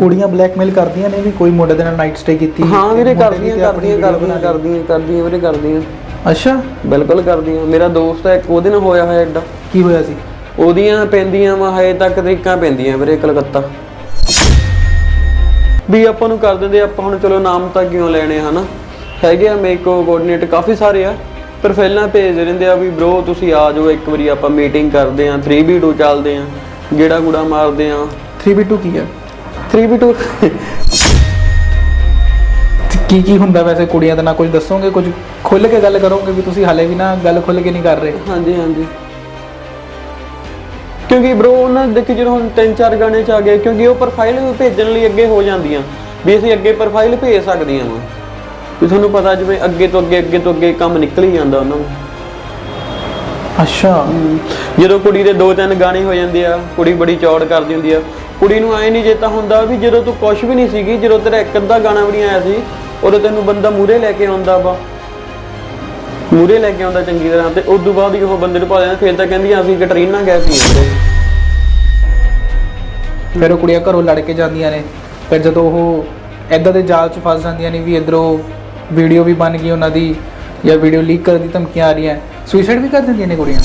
ਕੁੜੀਆਂ ਬਲੈਕਮੇਲ ਕਰਦੀਆਂ ਨੇ ਵੀ ਕੋਈ ਮੁੰਡੇ ਦੇ ਨਾਲ ਨਾਈਟ ਸਟੇ ਕੀਤੀ ਹਾਂ ਵੀਰੇ ਮੁੰਡੇ ਕਰਦੀਆਂ ਦੀ ਤੇ ਆਪਣੀ ਕਰਦੀਆਂ video ਕਰਦੀਆਂ ਬਣਾ ਲਈ। ਕਰਦੀਆਂ ਕਰਦੀਆਂ ਵੀਰੇ ਕਰਦੀਆਂ। ਅੱਛਾ। ਬਿਲਕੁਲ ਕਰਦੀਆਂ। ਮੇਰਾ ਦੋਸਤ ਹੈ ਇੱਕ ਉਹਦੇ ਨਾਲ ਹੋਇਆ ਹੋਇਆ ਐਡਾ ਕੀ ਹੋਇਆ ਸੀ? ਉਹਦੀਆਂ ਪੈਂਦੀਆਂ ਵਾ ਹਜੇ ਤੱਕ ਤਰੀਕਾਂ ਪੈਂਦੀਆਂ ਵੀਰੇ ਕਲਕੱਤਾ। ਵੀ ਆਪਾਂ ਨੂੰ ਕਰ ਦਿੰਦੇ ਆਪਾਂ ਹੁਣ ਚਲੋ ਨਾਮ ਤਾਂ ਕਿਉਂ ਲੈਣੇ ਹਨਾ? ਹੈਗੇ ਆ ਮੇਕੋ ਕੋਆਰਡੀਨੇਟ ਕਾਫੀ ਸਾਰੇ ਆ ਪਰ ਪਹਿਲਾਂ ਭੇਜ ਰਹਿੰਦੇ ਆ ਵੀ ਬ్రో ਤੁਸੀਂ ਆ ਜਾਓ ਇੱਕ ਵਾਰੀ ਆਪਾਂ ਮੀਟਿੰਗ ਕਰਦੇ ਆ 3v2 ਚੱਲਦੇ ਆ ਗੇੜਾ ਗੁੜਾ ਮਾਰਦੇ ਆ। 3v2 ਕੀ ਹੈ 3v2 ਤੇ ਕੀ ਕੀ ਹੁੰਦਾ ਵੈਸੇ ਕੁੜੀਆਂ ਦੇ ਨਾਲ? ਕੁਝ ਦੱਸੋਗੇ? ਕੁਝ ਖੁੱਲ ਕੇ ਗੱਲ ਕਰੋਗੇ ਵੀ ਤੁਸੀਂ ਹਾਲੇ ਵੀ ਨਾ ਗੱਲ ਖੁੱਲ ਕੇ ਨਹੀਂ ਕਰ ਰਹੇ? ਹਾਂਜੀ ਹਾਂਜੀ। ਕਿਉਂਕਿ ਬ్రో ਉਹਨਾਂ ਦੇਖੀ ਜਦੋਂ ਹੁਣ ਤਿੰਨ ਚਾਰ ਗਾਣੇ ਚ ਆ ਗਏ ਕਿਉਂਕਿ ਉਹ ਪ੍ਰੋਫਾਈਲ ਭੇਜਣ ਲਈ ਅੱਗੇ ਹੋ ਜਾਂਦੀਆਂ। ਵੀ ਅਸੀਂ ਅੱਗੇ ਪ੍ਰੋਫਾਈਲ ਭੇਜ ਸਕਦੀਆਂ ਵਾਂ। ਵੀ ਤੁਹਾਨੂੰ ਪਤਾ ਜਿਵੇਂ ਅੱਗੇ ਤੋਂ ਅੱਗੇ ਅੱਗੇ ਤੋਂ ਅੱਗੇ ਕੰਮ ਨਿਕਲ ਹੀ ਜਾਂਦਾ ਉਹਨਾਂ ਨੂੰ। ਅੱਛਾ। ਜਦੋਂ ਕੁੜੀ ਦੇ ਦੋ ਤਿੰਨ ਗਾਣੇ ਹੋ ਜਾਂਦੇ ਆ ਕੁੜੀ ਬੜੀ ਚੌੜ ਕਰਦੀ ਹੁੰਦੀ ਆ ਕੁੜੀ ਨੂੰ ਐ ਨਹੀਂ ਚੇਤਾ ਹੁੰਦਾ ਵੀ ਜਦੋਂ ਤੂੰ ਕੁਛ ਵੀ ਨਹੀਂ ਸੀਗੀ, ਜਦੋਂ ਤੇਰਾ ਇੱਕ ਅੱਧਾ ਗਾਣਾ ਵੀ ਨਹੀਂ ਆਇਆ ਸੀ, ਉਦੋਂ ਤੈਨੂੰ ਬੰਦਾ ਮੂਰੇ ਲੈ ਕੇ ਆਉਂਦਾ ਵਾ। ਮੂਰੇ ਲੈ ਕੇ ਆਉਂਦਾ ਚੰਗੀ ਤਰ੍ਹਾਂ ਤੇ ਉਸ ਤੋਂ ਬਾਅਦ ਹੀ ਉਹ ਬੰਦੇ ਨੂੰ ਪਾ ਜਾਂਦਾ, ਫਿਰ ਤਾਂ ਕਹਿੰਦੀ ਅਸੀਂ ਕਟਰੀਨਾ ਗਏ ਸੀ ਫਿਰ ਉਹ ਕੁੜੀਆਂ ਘਰੋਂ ਲੜ ਕੇ ਜਾਂਦੀਆਂ ਨੇ। ਫਿਰ ਜਦੋਂ ਉਹ ਐਦਾਂ ਦੇ ਜਾਲ 'ਚ ਫਸ ਜਾਂਦੀਆਂ ਨੇ ਵੀ ਇਧਰੋਂ ਵੀਡੀਓ ਵੀ ਬਣ ਗਈ ਉਹਨਾਂ ਦੀ ਜਾਂ ਵੀਡੀਓ ਲੀਕ ਕਰਨ ਦੀ ਧਮਕੀਆਂ ਆ ਰਹੀਆਂ ਸੁਸਾਈਡ ਵੀ ਕਰ ਦਿੰਦੀਆਂ ਨੇ ਕੁੜੀਆਂ।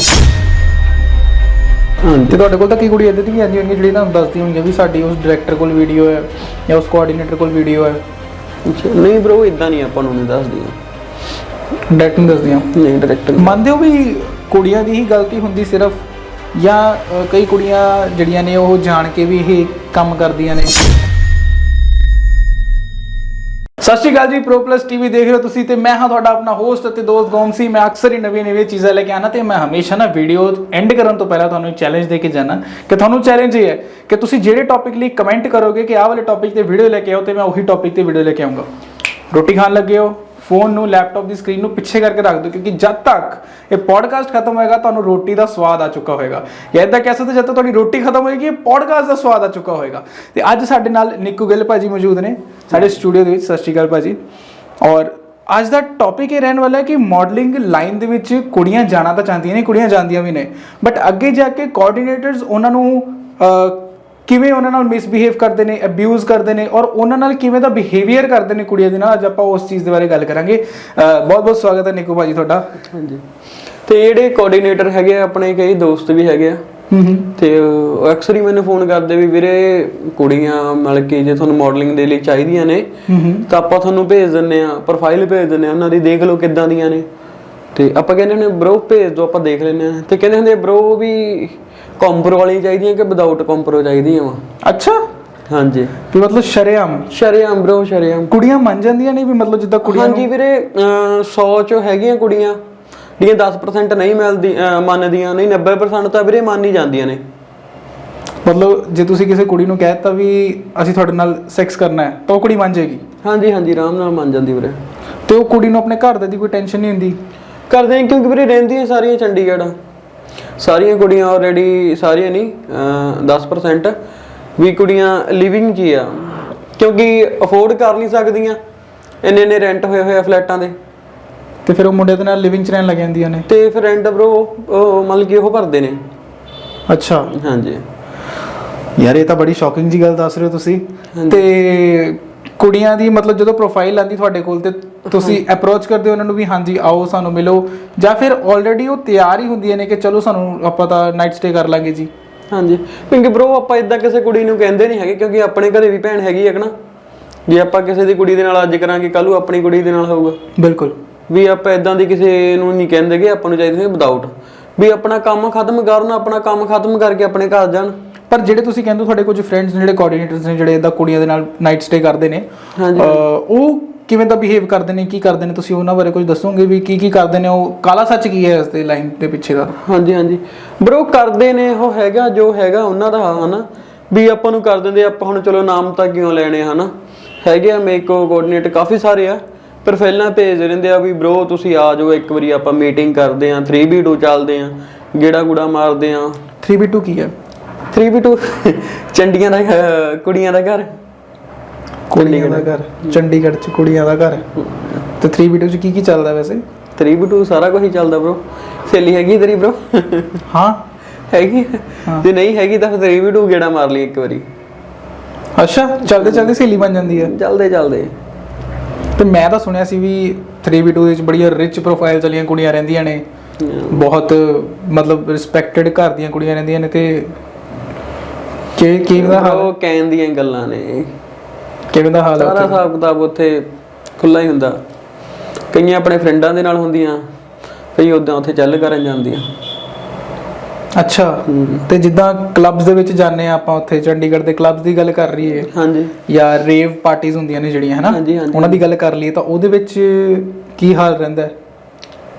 ਤੇ ਤੁਹਾਡੇ ਕੋਲ ਤਾਂ ਕੀ ਕੁੜੀ ਇਦਾਂ ਦੀ ਵੀ ਆਉਂਦੀ ਹੋਣਗੀ ਜਿਹੜੀ ਤੁਹਾਨੂੰ ਦੱਸਦੀ ਹੋਣਗੀ ਵੀ ਸਾਡੀ ਉਸ ਡਾਇਰੈਕਟਰ ਕੋਲ ਵੀਡੀਓ ਹੈ ਜਾਂ ਉਸ ਕੋਆਰਡੀਨੇਟਰ ਕੋਲ ਵੀਡੀਓ ਹੈ। ਅੱਛਾ, ਨਹੀਂ ਬ్రో ਇਦਾਂ ਨਹੀਂ ਆਪਾਂ ਨੂੰ ਨਹੀਂ ਦੱਸਦੀਆਂ। ਡਾਇਰੈਕਟਿੰਗ ਦੱਸਦੀਆਂ? ਨਹੀਂ ਡਾਇਰੈਕਟਰ ਮੰਨਦੇ ਹੋ ਵੀ ਕੁੜੀਆਂ ਦੀ ਹੀ ਗਲਤੀ ਹੁੰਦੀ ਸਿਰਫ ਜਾਂ ਅ, ਕਈ ਕੁੜੀਆਂ ਜਿਹੜੀਆਂ ਨੇ ਉਹ ਜਾਣ ਕੇ ਵੀ ਇਹ ਕੰਮ ਕਰਦੀਆਂ ਨੇ? ਸਤਿ ਸ਼੍ਰੀ ਅਕਾਲ ਜੀ ਪ੍ਰੋ ਪਲੱਸ ਟੀਵੀ ਦੇਖ ਰਹੇ ਹੋ ਤੁਸੀਂ ਤੇ ਮੈਂ ਹਾਂ ਤੁਹਾਡਾ ਆਪਣਾ ਹੋਸਟ ਅਤੇ ਦੋਸਤ ਗੋਮਸੀ ਮੈਂ ਅਕਸਰ ਹੀ ਨਵੀਆਂ ਨਵੀਆਂ ਚੀਜ਼ਾਂ ਲੈ ਕੇ ਆਣਾ ਤੇ ਮੈਂ ਹਮੇਸ਼ਾ ਨਾ ਵੀਡੀਓ ਐਂਡ ਕਰਨ ਤੋਂ ਪਹਿਲਾਂ ਤੁਹਾਨੂੰ ਚੈਲੰਜ ਦੇ ਕੇ ਜਾਣਾ ਕਿ ਤੁਹਾਨੂੰ ਚੈਲੰਜ ਇਹ ਹੈ ਕਿ ਤੁਸੀਂ ਜਿਹੜੇ ਟੌਪਿਕ ਲਈ ਕਮੈਂਟ ਕਰੋਗੇ ਕਿ ਆਹ ਵਾਲੇ ਟੌਪਿਕ ਤੇ ਵੀਡੀਓ ਲੈ ਕੇ ਆਓ ਤੇ ਮੈਂ ਉਹੀ ਟੌਪਿਕ ਤੇ ਵੀਡੀਓ ਲੈ ਕੇ ਆਉਂਗਾ ਰੋਟੀ ਖਾਣ ਲੱਗੇ ਹੋ? ਫੋਨ ਨੂੰ, ਲੈਪਟਾਪ ਦੀ ਸਕਰੀਨ ਨੂੰ ਪਿੱਛੇ ਕਰਕੇ ਰੱਖ ਦਿਓ, ਕਿਉਂਕਿ ਜਦ ਤੱਕ ਇਹ ਪੋਡਕਾਸਟ ਖਤਮ ਹੋਏਗਾ, ਤੁਹਾਨੂੰ ਰੋਟੀ ਦਾ ਸਵਾਦ ਆ ਚੁੱਕਾ ਹੋਏਗਾ। ਜਾਂ ਇਦਾਂ ਕਹਿ ਸਕਦੇ, ਜਦ ਤੱਕ ਤੁਹਾਡੀ ਰੋਟੀ ਖਤਮ ਹੋਏਗੀ, ਇਹ ਪੋਡਕਾਸਟ ਦਾ ਸਵਾਦ ਆ ਚੁੱਕਾ ਹੋਏਗਾ। ਤੇ ਅੱਜ ਸਾਡੇ ਨਾਲ ਨਿੱਕੂ ਗਿੱਲ ਭਾਜੀ ਮੌਜੂਦ ਨੇ, ਸਾਡੇ ਸਟੂਡੀਓ ਦੇ ਵਿੱਚ। ਸਤਿ ਸ਼੍ਰੀ ਅਕਾਲ ਭਾਜੀ। ਔਰ ਅੱਜ ਦਾ ਟੌਪਿਕ ਇਹ ਰਹਿਣ ਵਾਲਾ ਹੈ ਕਿ ਮਾਡਲਿੰਗ ਲਾਈਨ ਦੇ ਵਿੱਚ ਕੁੜੀਆਂ ਜਾਣਾ ਤਾਂ ਚਾਹੁੰਦੀਆਂ ਨੇ, ਕੁੜੀਆਂ ਜਾਂਦੀਆਂ ਵੀ ਨੇ। ਬਟ ਅੱਗੇ ਜਾ ਕੇ ਕੋਆਰਡੀਨੇਟਰਸ ਉਹਨਾਂ ਨੂੰ ਕਿਵੇਂ ਉਹਨਾਂ ਨਾਲ ਮਿਸਬਿਹੇਵ ਕਰਦੇ ਨੇ ਅਬਿਊਜ਼ ਕਰਦੇ ਨੇ ਔਰ ਉਹਨਾਂ ਨਾਲ ਕਿਵੇਂ ਦਾ ਬਿਹੇਵੀਅਰ ਕਰਦੇ ਨੇ ਕੁੜੀਆਂ ਦੇ ਨਾਲ ਅੱਜ ਆਪਾਂ ਉਸ ਚੀਜ਼ ਦੇ ਬਾਰੇ ਗੱਲ ਕਰਾਂਗੇ। ਬਹੁਤ ਬਹੁਤ ਸਵਾਗਤ ਹੈ ਨਿੱਕੂ ਭਾਜੀ ਤੁਹਾਡਾ। ਹਾਂਜੀ। ਤੇ ਜਿਹੜੇ ਕੋਆਰਡੀਨੇਟਰ ਹੈਗੇ ਆਪਣੇ ਕਈ ਦੋਸਤ ਵੀ ਹੈਗੇ ਆ। ਤੇ ਅਕਸਰ ਹੀ ਮੈਨੂੰ ਫੋਨ ਕਰਦੇ ਵੀ ਵੀਰੇ ਕੁੜੀਆਂ ਮਤਲਬ ਕਿ ਜੇ ਤੁਹਾਨੂੰ ਮਾਡਲਿੰਗ ਦੇ ਲਈ ਚਾਹੀਦੀਆਂ ਨੇ ਤਾਂ ਆਪਾਂ ਤੁਹਾਨੂੰ ਭੇਜ ਦਿੰਨੇ ਆ ਪ੍ਰੋਫਾਈਲ ਭੇਜ ਦਿੰਨੇ ਆ ਉਹਨਾਂ ਦੀ ਦੇਖ ਲਓ ਕਿੱਦਾਂ ਦੀਆਂ ਨੇ। ਤੇ ਆਪਾਂ ਕਹਿੰਦੇ ਹੁੰਦੇ ਬ్రో ਭੇਜ ਦਿਓ ਆਪਾਂ ਦੇਖ ਲੈਂਦੇ ਆ ਤੇ ਕਹਿੰਦੇ ਹੁੰਦੇ ਬ్రో ਵੀ ਕੰਪਰੋ ਵਾਲੀਆਂ ਚਾਹੀਦੀਆਂ ਕਿ ਵਿਦਆਊਟ ਕੰਪਰੋ ਚਾਹੀਦੀਆਂ ਵਾ? ਅੱਛਾ। ਹਾਂਜੀ। ਵੀ ਮਤਲਬ ਸ਼ਰੇਆਮ। ਸ਼ਰੇਆਮ ਬ్రో ਸ਼ਰੇਆਮ। ਕੁੜੀਆਂ ਮੰਨ ਜਾਂਦੀਆਂ ਨੇ ਵੀ ਮਤਲਬ ਜਿੱਦਾਂ ਕੁੜੀਆਂ ਹਾਂਜੀ ਵੀਰੇ 100 ਚੋਂ ਹੈਗੀਆਂ ਕੁੜੀਆਂ। ਜਿਹੜੀਆਂ 10% ਨਹੀਂ ਮਿਲਦੀ ਮੰਨਦੀਆਂ ਨਹੀਂ 90% ਤਾਂ ਵੀਰੇ ਮੰਨ ਹੀ ਜਾਂਦੀਆਂ ਨੇ। ਮਤਲਬ ਜੇ ਤੁਸੀਂ ਕਿਸੇ ਕੁੜੀ ਨੂੰ ਕਹਿ ਦਿੱਤਾ ਵੀ ਅਸੀਂ ਤੁਹਾਡੇ ਨਾਲ ਸੈਕਸ ਕਰਨਾ ਹੈ ਤਾਂ ਉਹ ਕੁੜੀ ਮੰਨ ਜਾਏਗੀ। ਹਾਂਜੀ ਹਾਂਜੀ ਆਰਾਮ ਨਾਲ ਮੰਨ ਜਾਂਦੀ ਵੀਰੇ। ਤੇ ਉਹ ਕੁੜੀ ਨੂੰ ਆਪਣੇ ਘਰ ਦੇ ਦੀ ਕੋਈ ਟੈਨਸ਼ਨ ਨਹੀਂ ਹੁੰਦੀ? ਕਰਦੇ ਕਿਉਂਕਿ ਵੀਰੇ ਰਹਿੰਦੀਆਂ ਸਾਰੀਆਂ ਚੰਡੀਗੜ੍ਹ। ਸਾਰੀਆਂ ਕੁੜੀਆਂ ਆਲਰੇਡੀ ਸਾਰੀਆਂ ਨਹੀਂ ਅਹ 10% ਵੀ ਕੁੜੀਆਂ ਲਿਵਿੰਗ 'ਚ ਹੀ ਆ। ਕਿਉਂਕਿ ਅਫੋਰਡ ਕਰ ਨਹੀਂ ਸਕਦੀਆਂ ਇੰਨੇ ਇੰਨੇ ਰੈਂਟ ਹੋਏ ਹੋਏ ਆ ਫਲੈਟਾਂ ਦੇ। ਤੇ ਫਿਰ ਉਹ ਮੁੰਡੇ ਦੇ ਨਾਲ ਲਿਵਿੰਗ ਚ ਰਹਿਣ ਲੱਗ ਜਾਂਦੀਆਂ ਨੇ। ਤੇ ਫਿਰ ਰੈਂਟ ਬ్రో ਮਤਲਬ ਕਿ ਉਹ ਭਰਦੇ ਨੇ। ਅੱਛਾ। ਹਾਂਜੀ। ਯਾਰ ਇਹ ਤਾਂ ਬੜੀ ਸ਼ੌਕਿੰਗ ਜੀ ਗੱਲ ਦੱਸ ਰਹੇ ਹੋ ਤੁਸੀਂ। ਤੇ ਕੁੜੀਆਂ ਦੀ ਮਤਲਬ ਜਦੋਂ ਪ੍ਰੋਫਾਈਲ ਆਂਦੀ ਤੁਹਾਡੇ ਕੋਲ ਤੇ ਤੁਸੀਂ ਅਪਰੋਚ ਕਰਦੇ ਹੋ ਉਹਨਾਂ ਨੂੰ ਵੀ ਹਾਂਜੀ ਆਓ ਸਾਨੂੰ ਮਿਲੋ। ਜਾਂ ਫਿਰ ਆਲਰੇਡੀ ਉਹ ਤਿਆਰ ਹੀ ਹੁੰਦੀਆਂ ਨੇ ਕਿ ਚਲੋ ਸਾਨੂੰ ਆਪਾਂ ਤਾਂ ਨਾਈਟ ਸਟੇ ਕਰ ਲਾਂਗੇ ਜੀ। ਹਾਂਜੀ। ਕਿਉਂਕਿ ਬ్రో ਆਪਾਂ ਇਦਾਂ ਕਿਸੇ ਕੁੜੀ ਨੂੰ ਕਹਿੰਦੇ ਨਹੀਂ ਹੈਗੇ ਕਿਉਂਕਿ ਆਪਣੇ ਘਰੇ ਵੀ ਭੈਣ ਹੈਗੀ ਹੈ ਨਾ? ਜੇ ਆਪਾਂ ਕਿਸੇ ਦੀ ਕੁੜੀ ਦੇ ਨਾਲ ਅੱਜ ਕਰਾਂਗੇ ਕੱਲ ਨੂੰ ਆਪਣੀ ਕੁੜੀ ਦੇ ਨਾਲ ਹੋਊਗਾ। ਬਿਲਕੁਲ। ਵੀ ਆਪਾਂ ਇਦਾਂ ਦੀ ਕਿਸੇ ਨੂੰ ਨਹੀਂ ਕਹਿੰਦੇ ਕਿ ਆਪਾਂ ਨੂੰ ਚਾਹੀਦੇ ਨੇ ਵਿਦਆਊਟ ਵੀ ਆਪਣਾ ਕੰਮ ਖਤਮ ਕਰਨ ਆਪਣਾ ਕੰਮ ਖਤਮ ਕਰਕੇ ਆਪਣੇ ਘਰ ਜਾਣ। ਪਰ ਜਿਹੜੇ ਤੁਸੀਂ ਕਹਿੰਦੇ ਹੋ ਤੁਹਾਡੇ ਕੁਝ ਫਰੈਂਡਸ ਨੇ ਜਿਹੜੇ ਕੋਆਰਡੀਨੇਟਰਸ ਨੇ ਜਿਹੜੇ ਇਦਾਂ ਕੁੜੀਆਂ ਦੇ ਨਾਲ ਨਾਈਟ ਸਟੇ ਕਰਦੇ ਨੇ ਉਹ ਕਿਵੇਂ ਦਾ ਬਿਹੇਵ ਕਰਦੇ ਨੇ ਕੀ ਕਰਦੇ ਨੇ? ਤੁਸੀਂ ਉਹਨਾਂ ਬਾਰੇ ਕੁਝ ਦੱਸੋਗੇ ਵੀ ਕੀ ਕੀ ਕਰਦੇ ਨੇ? ਉਹ ਕਾਲਾ ਸੱਚ ਕੀ ਹੈ ਇਸ ਦੇ ਲਾਈਨ ਦੇ ਪਿੱਛੇ ਦਾ? ਹਾਂਜੀ ਹਾਂਜੀ। ਬ్రో ਕਰਦੇ ਨੇ ਉਹ ਹੈਗਾ ਜੋ ਹੈਗਾ ਉਹਨਾਂ ਦਾ ਹਨਾ? ਵੀ ਆਪਾਂ ਨੂੰ ਕਰ ਦਿੰਦੇ ਆਪਾਂ ਹੁਣ ਚਲੋ ਨਾਮ ਤਾਂ ਕਿਉਂ ਲੈਣੇ ਹਨਾ? ਹੈਗੇ ਆ ਮੇਕੋ ਕੋਆਰਡੀਨੇਟ ਕਾਫੀ ਸਾਰੇ ਆ ਪਰ ਪਹਿਲਾਂ ਭੇਜ ਰਹਿੰਦੇ ਆ ਵੀ ਬ్రో ਤੁਸੀਂ ਆ ਜਾਓ ਇੱਕ ਵਾਰੀ ਆਪਾਂ ਮੀਟਿੰਗ ਕਰਦੇ ਆ 3v2 ਚੱਲਦੇ ਆ ਗੇੜਾ ਗੁੜਾ ਮਾਰਦੇ ਆ। 3v2 ਕੀ ਹੈ? 3v2 ਚੰਡੀਆਂ ਦਾ ਅਹ, ਕੁੜੀਆਂ ਦਾ ਘਰ? ਕੁੜੀਆਂ ਦਾ ਘਰ ਚੰਡੀਗੜ੍ਹ ਚ ਕੁੜੀਆਂ ਦਾ ਘਰ। ਤੇ 3v2 ਚ ਕੀ ਕੀ ਚੱਲਦਾ ਵੈਸੇ? 3v2 ਸਾਰਾ ਕੁਝ ਹੀ ਚੱਲਦਾ ਬ్రో ਸਹੇਲੀ ਹੈਗੀ ਤੇਰੀ ਬ్రో ਹਾਂ। ਹੈਗੀ? ਜੇ ਨਹੀਂ ਹੈਗੀ ਤਾਂ ਫਿਰ 3v2 ਗੇੜਾ ਮਾਰ ਲਈ ਇੱਕ ਵਾਰੀ। ਅੱਛਾ ਚੱਲਦੇ ਚੱਲਦੇ ਸਹੇਲੀ ਬਣ ਜਾਂਦੀ ਹੈ ਚੱਲਦੇ ਚੱਲਦੇ। ਤੇ ਮੈਂ ਤਾਂ ਸੁਣਿਆ ਸੀ ਵੀ 3v2 ਦੇ ਵਿੱਚ ਬੜੀਆਂ ਰਿਚ ਪ੍ਰੋਫਾਈਲ ਵਾਲੀਆਂ ਕੁੜੀਆਂ ਰਹਿੰਦੀਆਂ ਨੇ। ਬਹੁਤ ਮਤਲਬ ਰਿਸਪੈਕਟਡ ਘਰ ਦੀਆਂ ਕੁੜੀਆਂ ਰਹਿੰਦੀਆਂ ਨੇ ਤੇ ਕਿ ਕਿਵੇਂ ਦਾ ਹਾਲ? ਉਹ ਕਹਿਣ ਦੀਆਂ ਗੱਲਾਂ ਨੇ। ਕਿਵੇਂ ਦਾ ਹਾਲ ਹੈ ਸਾਰਾ? ਹਿਸਾਬ ਕਿਤਾਬ ਉੱਥੇ ਖੁੱਲਾ ਹੀ ਹੁੰਦਾ। ਕਈਆਂ ਆਪਣੇ ਫਰੈਂਡਾਂ ਦੇ ਨਾਲ ਹੁੰਦੀਆਂ ਕਈ ਉਦਾਂ ਉੱਥੇ ਚੱਲ ਕਰਨ ਜਾਂਦੀਆਂ। ਅੱਛਾ ਤੇ ਜਿੱਦਾਂ ਕਲੱਬਸ ਦੇ ਵਿੱਚ ਜਾਂਦੇ ਆ ਆਪਾਂ ਉੱਥੇ ਚੰਡੀਗੜ੍ਹ ਦੇ ਕਲੱਬਸ ਦੀ ਗੱਲ ਕਰ ਰਹੀਏ ਹਾਂਜੀ। ਜਾਂ ਰੇਵ ਪਾਰਟੀਆਂ ਹੁੰਦੀਆਂ ਨੇ ਜਿਹੜੀਆਂ ਹਨਾ। ਉਹਨਾਂ ਦੀ ਗੱਲ ਕਰ ਲਈਏ ਤਾਂ ਉਹਦੇ ਵਿੱਚ ਕੀ ਹਾਲ ਰਹਿੰਦਾ ਹੈ?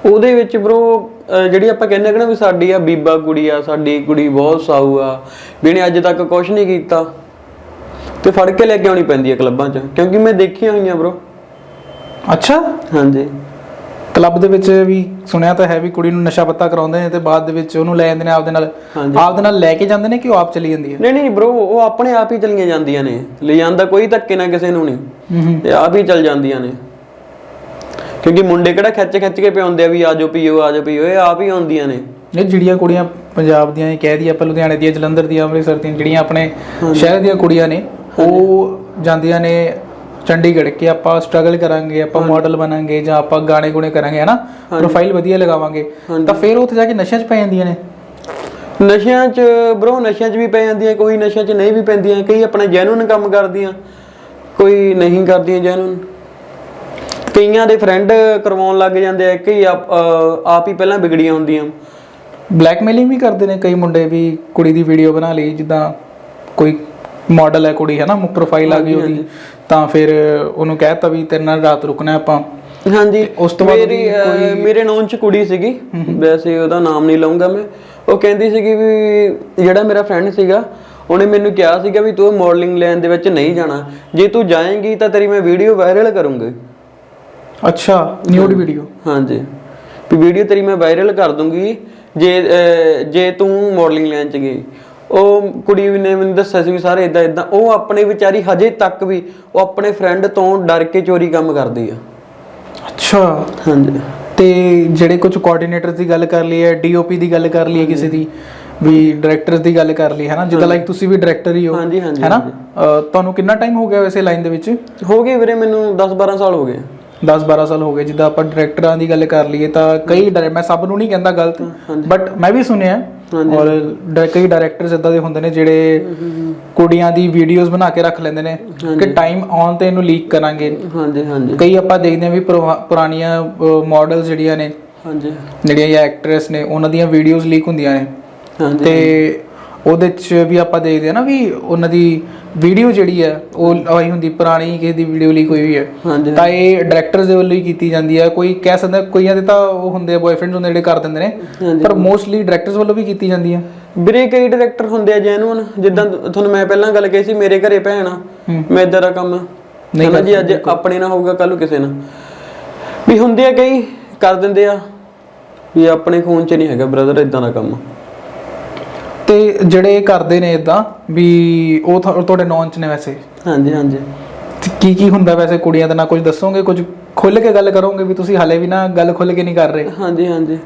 ਉਹਦੇ ਵਿੱਚ ਬ్రో ਜਿਹੜੀ ਆਪਾਂ ਕਹਿੰਦੇ ਕਿ ਨਾ ਵੀ ਸਾਡੀ ਆ ਬੀਬਾ ਕੁੜੀ ਆ ਸਾਡੀ ਕੁੜੀ ਬਹੁਤ ਸਾਊ ਆ ਵੀ ਇਹਨੇ ਅੱਜ ਤੱਕ ਕੁਝ ਨਹੀਂ ਕੀਤਾ ਤੇ ਫੜ ਕੇ ਲੈ ਕੇ ਆਉਣੀ ਪੈਂਦੀ ਹੈ ਕਲੱਬਾਂ 'ਚ ਕਿਉਂਕਿ ਮੈਂ ਦੇਖੀਆਂ ਹੋਈਆਂ ਬ్రో ਅੱਛਾ? ਹਾਂਜੀ। ਕਲੱਬ ਦੇ ਵਿੱਚ ਵੀ ਸੁਣਿਆ ਤਾਂ ਹੈ ਵੀ ਕੁੜੀ ਨੂੰ ਨਸ਼ਾ ਪੱਤਾ ਕਰਾਉਂਦੇ ਨੇ ਤੇ ਬਾਅਦ ਦੇ ਵਿੱਚ ਉਹਨੂੰ ਲੈ ਜਾਂਦੇ ਨੇ ਆਪਦੇ ਨਾਲ। ਆਪਦੇ ਨਾਲ ਲੈ ਕੇ ਜਾਂਦੇ ਨੇ ਕਿ ਉਹ ਆਪ ਚਲੀ ਜਾਂਦੀ ਹੈ? ਨਹੀਂ ਨਹੀਂ ਬ్రో ਉਹ ਆਪਣੇ ਆਪ ਹੀ ਚਲੀਆਂ ਜਾਂਦੀਆਂ ਨੇ। ਲੈ ਜਾਂਦਾ ਕੋਈ ਧੱਕੇ ਨਾ ਕਿਸੇ ਨੂੰ ਨਹੀਂ। ਤੇ ਆਪ ਹੀ ਚੱਲ ਜਾਂਦੀਆਂ ਨੇ। ਕਿਉਂਕਿ ਮੁੰਡੇ ਕਿਹੜਾ ਖਿੱਚ ਖਿੱਚ ਕੇ ਪਿਆਉਂਦੇ ਆ ਵੀ ਆਜੋ ਪੀਓ ਆਜੋ ਪੀਓ ਇਹ ਆਪ ਹੀ ਆਉਂਦੀਆਂ ਨੇ। ਇਹ ਜਿਹੜੀਆਂ ਕੁੜੀਆਂ ਪੰਜਾਬ ਦੀਆਂ ਇਹ ਕਹਿ ਦਈਏ ਆਪਾਂ ਲੁਧਿਆਣੇ ਦੀਆਂ ਜਲੰਧਰ ਦੀਆਂ ਅੰਮ੍ਰਿਤਸਰ ਦੀਆਂ ਜਿਹੜੀਆਂ ਆਪਣੇ ਸ਼ਹਿਰ ਦੀਆਂ ਕੁੜੀਆਂ ਨੇ ਉਹ ਜਾਂਦੀਆਂ ਨੇ ਚੰਡੀਗੜ੍ਹ ਕਿ ਆਪਾਂ ਸਟਰਗਲ ਕਰਾਂਗੇ ਆਪਾਂ ਮਾਡਲ ਬਣਾਂਗੇ ਜਾਂ ਆਪਾਂ ਗਾਣੇ ਗੁਣੇ ਕਰਾਂਗੇ ਹਨਾ? ਪ੍ਰੋਫਾਈਲ ਵਧੀਆ ਲਗਾਵਾਂਗੇ। ਤਾਂ ਫਿਰ ਉੱਥੇ ਜਾ ਕੇ ਨਸ਼ਿਆਂ 'ਚ ਪੈ ਜਾਂਦੀਆਂ ਨੇ। ਨਸ਼ਿਆਂ 'ਚ ਬ్రో ਨਸ਼ਿਆਂ 'ਚ ਵੀ ਪੈ ਜਾਂਦੀਆਂ ਕੋਈ ਨਸ਼ਿਆਂ 'ਚ ਨਹੀਂ ਵੀ ਪੈਂਦੀਆਂ ਕਈ ਆਪਣਾ ਜੈਨੂਨ ਕੰਮ ਕਰਦੀਆਂ ਕੋਈ ਨਹੀਂ ਕਰਦੀਆਂ ਜੈਨੂਨ ਕਈਆਂ ਦੇ ਫਰੈਂਡ ਕਰਵਾਉਣ ਲੱਗ ਜਾਂਦੇ ਆ ਕਈ ਆਪ ਹੀ ਪਹਿਲਾਂ ਵਿਗੜੀਆਂ ਹੁੰਦੀਆਂ। ਬਲੈਕਮੇਲਿੰਗ ਵੀ ਕਰਦੇ ਨੇ ਕਈ ਮੁੰਡੇ ਵੀ ਕੁੜੀ ਦੀ ਵੀਡੀਓ ਬਣਾ ਲਈ ਜਿੱਦਾਂ ਕੋਈ ਮਾਡਲ ਹੈ ਕੁੜੀ ਹੈ ਨਾ ਪ੍ਰੋਫਾਈਲ ਆ ਗਈ ਉਹਦੀ ਤਾਂ ਫਿਰ ਉਹਨੂੰ ਕਹਿਤਾ ਵੀ ਤੇਰੇ ਨਾਲ ਰਾਤ ਰੁਕਣਾ ਆਪਾਂ। ਹਾਂਜੀ ਉਸ ਤੋਂ ਬਾਅਦ ਮੇਰੀ ਮੇਰੇ ਨੌਨ 'ਚ ਕੁੜੀ ਸੀਗੀ ਵੈਸੇ ਉਹਦਾ ਨਾਮ ਨਹੀਂ ਲਵਾਂਗਾ ਮੈਂ। ਉਹ ਕਹਿੰਦੀ ਸੀਗੀ ਵੀ ਜਿਹੜਾ ਮੇਰਾ ਫਰੈਂਡ ਸੀਗਾ ਉਹਨੇ ਮੈਨੂੰ ਕਿਹਾ ਸੀਗਾ ਵੀ ਤੂੰ ਮਾਡਲਿੰਗ ਲਾਈਨ ਦੇ ਵਿੱਚ ਨਹੀਂ ਜਾਣਾ। ਜੇ ਤੂੰ ਜਾਏਂਗੀ ਤਾਂ ਤੇਰੀ ਮੈਂ ਵੀਡੀਓ ਵਾਇਰਲ ਕਰੂੰਗੀ। ਅੱਛਾ ਨਿਊਡ ਵੀਡੀਓ ਹਾਂਜੀ। ਵੀ ਵੀਡੀਓ ਤੇਰੀ ਮੈਂ ਵਾਇਰਲ ਕਰ ਦੂੰਗੀ। ਜੇ ਅਹ, ਜੇ ਤੂੰ ਮਾਡਲਿੰਗ ਲਾਈਨ 'ਚ ਗਈ। ਉਹ ਕੁੜੀ ਨੇ ਮੈਨੂੰ ਦੱਸਿਆ ਸੀ ਵੀ ਸਾਰੇ ਇਦਾਂ ਇਦਾਂ ਉਹ ਆਪਣੇ ਵਿਚਾਰੀ ਹਜੇ ਤੱਕ ਵੀ ਉਹ ਆਪਣੇ ਫਰੈਂਡ ਤੋਂ ਡਰ ਕੇ ਚੋਰੀ ਕੰਮ ਕਰਦੀ ਆ। ਅੱਛਾ। ਹਾਂਜੀ। ਤੇ ਜਿਹੜੇ ਕੁਝ ਕੋਆਰਡੀਨੇਟਰਸ ਦੀ ਗੱਲ ਕਰ ਲਈ ਹੈ ਡੀਓਪੀ ਦੀ ਗੱਲ ਕਰ ਲਈ ਹੈ ਕਿਸੇ ਦੀ ਵੀ ਡਾਇਰੈਕਟਰਸ ਦੀ ਗੱਲ ਕਰ ਲਈ ਹੈ ਨਾ? ਜਿੱਦਾਂ ਲਾਈਕ ਤੁਸੀਂ ਵੀ ਡਾਇਰੈਕਟਰ ਹੀ ਹੋ ਹਾਂਜੀ, ਹਾਂਜੀ, ਹੈ ਨਾ? ਅਹ ਤੁਹਾਨੂੰ ਕਿੰਨਾ ਟਾਈਮ ਹੋ ਗਿਆ ਵੈਸੇ ਲਾਈਨ ਦੇ ਵਿੱਚ? ਹੋ ਗਏ ਵੀਰੇ ਮੈਨੂੰ 10 12 ਸਾਲ ਹੋ ਗਏ। 10 12 ਸਾਲ ਹੋ ਗਏ ਜਿੱਦਾਂ ਆਪਾਂ ਡਾਇਰੈਕਟਰਾਂ ਦੀ ਗੱਲ ਕਰ ਲਈਏ ਤਾਂ ਕਈ ਡਾਇਰੈ- ਮੈਂ ਸਭ ਨੂੰ ਨਹੀਂ ਕਹਿੰਦਾ ਗਲਤ ਬਟ ਮੈਂ ਵੀ ਸੁਣਿਆ ਔਰ ਡ- ਕਈ ਡਾਇਰੈਕਟਰਸ ਇਦਾਂ ਦੇ ਹੁੰਦੇ ਨੇ ਜਿਹੜੇ ਕੁੜੀਆਂ ਦੀ ਵੀਡੀਓਜ਼ ਬਣਾ ਕੇ ਰੱਖ ਲੈਂਦੇ ਨੇ ਕਿ ਟਾਈਮ ਆਉਣ ਤੇ ਇਹਨੂੰ ਲੀਕ ਕਰਾਂਗੇ। ਹਾਂਜੀ ਹਾਂਜੀ। ਕਈ ਆਪਾਂ ਦੇਖਦੇ ਹਾਂ ਵੀ ਪੁਰਾ- ਪੁਰਾਣੀਆਂ ਮਾਡਲਸ ਜਿਹੜੀਆਂ ਨੇ ਹਾਂਜੀ। ਜਿਹੜੀਆਂ ਇਹ ਐਕਟਰੈਸ ਨੇ ਉਹਨਾਂ ਦੀਆਂ ਵੀਡੀਓਜ਼ ਲੀਕ ਹੁੰਦੀਆਂ ਨੇ। ਹਾਂਜੀ ਤੇ ਉਹਦੇ ਚ ਵੀ ਆਪਾਂ ਦੇਖਦੇ ਆ ਨਾ ਵੀ ਉਹਨਾਂ ਦੀ ਵੀਡੀਓ ਜਿਹੜੀ ਹੈ ਉਹ ਆਈ ਹੁੰਦੀ ਪੁਰਾਣੀ ਕਿਸੇ ਦੀ ਵੀਡੀਓ ਲੀਕ ਹੋਈ ਹੋਈ ਹੈ। ਤਾਂ ਇਹ ਡਾਇਰੈਕਟਰਸ ਦੇ ਵੱਲੋਂ ਹੀ ਕੀਤੀ ਜਾਂਦੀ ਹੈ। ਕੋਈ ਕਹਿ ਸਕਦਾ ਕੋਈਆਂ ਦੇ ਤਾਂ ਉਹ ਹੁੰਦੇ ਆ ਬॉयਫ੍ਰੈਂਡਸ ਹੁੰਦੇ ਜਿਹੜੇ ਕਰ ਦਿੰਦੇ ਨੇ। ਪਰ ਮੋਸਟਲੀ ਡਾਇਰੈਕਟਰਸ ਵੱਲੋਂ ਵੀ ਕੀਤੀ ਜਾਂਦੀ ਹੈ। ਵੀਰੇ ਕਈ ਡਾਇਰੈਕਟਰ ਹੁੰਦੇ ਆ ਜੈਨੂਨ ਜਿੱਦਾਂ ਤੁਹਾਨੂੰ ਮੈਂ ਪਹਿਲਾਂ ਗੱਲ ਕਹੀ ਸੀ ਮੇਰੇ ਘਰੇ ਭੈਣ ਆ। ਮੈਂ ਇਦਾਂ ਦਾ ਕੰਮ ਨਹੀਂ ਨਾ ਜੀ ਅੱਜ ਆਪਣੇ ਨਾਲ ਹੋਊਗਾ ਕੱਲ ਨੂੰ ਕਿਸੇ ਨਾਲ। ਵੀ ਹੁੰਦੇ ਆ ਕਈ ਕਰ ਦਿੰਦੇ ਆ। ਵੀ ਆਪਣੇ ਖੂਨ 'ਚ ਨਹੀਂ ਹੈਗਾ ਬ੍ਰਦਰ ਇਦਾਂ ਦਾ ਕੰਮ। ਤੇ ਜਿਹੜੇ ਕਰਦੇ ਨੇ ਇਦਾਂ ਵੀ ਉਹ ਤੁਹਾ- ਤੁਹਾਡੇ ਨੌਨ ਚ ਨੇ ਵੈਸੇ? ਹਾਂਜੀ ਹਾਂਜੀ। ਕੀ ਕੀ ਹੁੰਦਾ ਵੈਸੇ ਕੁੜੀਆਂ ਦੇ ਨਾਲ? ਕੁਝ ਦੱਸੋਗੇ? ਕੁਝ ਖੁੱਲ ਕੇ ਗੱਲ ਕਰੋਗੇ ਵੀ ਤੁਸੀਂ ਹਾਲੇ ਵੀ ਨਾ ਗੱਲ ਖੁੱਲ ਕੇ ਨਹੀਂ ਕਰ ਰਹੇ? ਹਾਂਜੀ ਹਾਂਜੀ।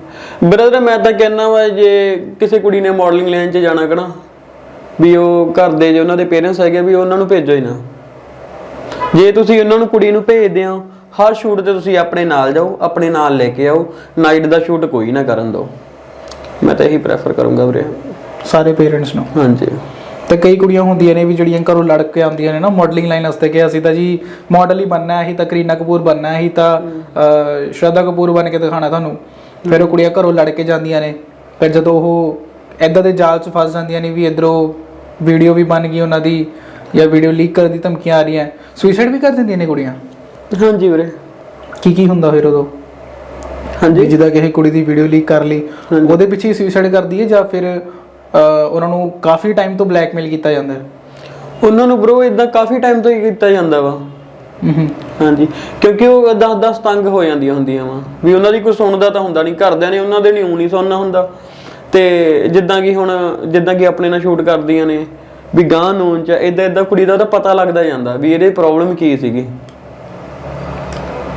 ਬ੍ਰਦਰ ਮੈਂ ਤਾਂ ਕਹਿਣਾ ਵਾ ਜੇ ਕਿਸੇ ਕੁੜੀ ਨੇ ਮਾਡਲਿੰਗ ਲਾਈਨ 'ਚ ਜਾਣਾ ਕਣਾ ਵੀ ਉਹ ਘਰ ਦੇ ਜੇ ਉਹਨਾਂ ਦੇ ਪੇਰੈਂਟਸ ਹੈਗੇ ਵੀ ਉਹਨਾਂ ਨੂੰ ਭੇਜੋ ਹੀ ਨਾ। ਜੇ ਤੁਸੀਂ ਉਹਨਾਂ ਨੂੰ ਕੁੜੀ ਨੂੰ ਭੇਜਦੇ ਹੋ ਹਰ ਸ਼ੂਟ ਤੇ ਤੁਸੀਂ ਆਪਣੇ ਨਾਲ ਜਾਓ ਆਪਣੇ ਨਾਲ ਲੈ ਕੇ ਆਓ ਨਾਈਟ ਦਾ ਸ਼ੂਟ ਕੋਈ ਨਾ ਕਰਨ ਦਿਓ। ਮੈਂ ਤਾਂ ਇਹੀ ਪ੍ਰੈਫਰ ਕਰੂੰਗਾ ਵੀਰੇ। ਸਾਰੇ ਪੇਰੈਂਟਸ ਨੂੰ। ਹਾਂਜੀ। ਤੇ ਕਈ ਕੁੜੀਆਂ ਹੁੰਦੀਆਂ ਨੇ ਵੀ ਜਿਹੜੀਆਂ ਘਰੋਂ ਲੜ ਕੇ ਆਉਂਦੀਆਂ ਨੇ ਨਾ ਮਾਡਲਿੰਗ ਲਾਈਨ ਵਾਸਤੇ ਕਿ ਅਸੀਂ ਤਾਂ ਜੀ ਮਾਡਲ ਹੀ ਬਣਨਾ ਹੈ ਅਸੀਂ ਤਾਂ ਕਰੀਨਾ ਕਪੂਰ ਬਣਨਾ ਹੈ ਅਸੀਂ ਤਾਂ ਸ਼ਰਧਾ ਕਪੂਰ ਬਣ ਕੇ ਦਿਖਾਣਾ ਤੁਹਾਨੂੰ। ਫਿਰ ਉਹ ਕੁੜੀਆਂ ਘਰੋਂ ਲੜ ਕੇ ਜਾਂਦੀਆਂ ਨੇ। ਫਿਰ ਜਦੋਂ ਉਹ ਐਦਾਂ ਦੇ ਜਾਲ 'ਚ ਫਸ ਜਾਂਦੀਆਂ ਨੇ ਵੀ ਇਧਰੋਂ ਵੀਡੀਓ ਵੀ ਬਣ ਗਈ ਉਹਨਾਂ ਦੀ ਜਾਂ ਵੀਡੀਓ ਲੀਕ ਕਰਨ ਦੀ ਧਮਕੀਆਂ ਆ ਰਹੀਆਂ ਸੁਸਾਈਡ ਵੀ ਕਰ ਦਿੰਦੀਆਂ ਨੇ ਕੁੜੀਆਂ। ਹਾਂਜੀ ਵੀਰੇ। ਕੀ ਕੀ ਹੁੰਦਾ ਫਿਰ ਉਦੋਂ? ਹਾਂਜੀ। ਜਿੱਦਾਂ ਕਿਸੇ ਕੁੜੀ ਦੀ ਵੀਡੀਓ ਲੀਕ ਕਰ ਲਈ ਉਹਦੇ ਪਿੱਛੇ ਸੁਸਾਈਡ ਕਰਦੀ ਹੈ ਜਾਂ ਫਿਰ ਉਹਨਾਂ ਨੂੰ ਕਾਫੀ ਟਾਈਮ ਤੋਂ ਬਲੈਕਮੇਲ ਕੀਤਾ ਜਾਂਦਾ ਹੈ। ਉਹਨਾਂ ਨੂੰ ਬ్రో ਇਦਾਂ ਕਾਫੀ ਟਾਈਮ ਤੋਂ ਹੀ ਕੀਤਾ ਜਾਂਦਾ ਵਾ। ਹੂੰ ਹਾਂਜੀ ਕਿਉਂਕਿ ਉਹ 10-10 ਤੰਗ ਹੋ ਜਾਂਦੀਆਂ ਹੁੰਦੀਆਂ ਵਾ। ਵੀ ਉਹਨਾਂ ਦੀ ਕੋਈ ਸੁਣਦਾ ਤਾਂ ਹੁੰਦਾ ਨਹੀਂ ਘਰਦਿਆਂ ਨੇ ਉਹਨਾਂ ਦੇ ਨਹੀਂ ਨਹੀਂ ਸੁਣਨਾ ਹੁੰਦਾ। ਤੇ ਜਿੱਦਾਂ ਕਿ ਹੁਣ ਜਿੱਦਾਂ ਕਿ ਆਪਣੇ ਨਾਲ ਸ਼ੂਟ ਕਰਦੀਆਂ ਨੇ ਵੀ ਗਾਂ ਨੂਨ ਚ ਇਦਾਂ ਇਦਾਂ ਕੁੜੀ ਦਾ ਤਾਂ ਪਤਾ ਲੱਗਦਾ ਜਾਂਦਾ ਵੀ ਇਹਦੇ ਪ੍ਰੋਬਲਮ ਕੀ ਸੀਗੀ।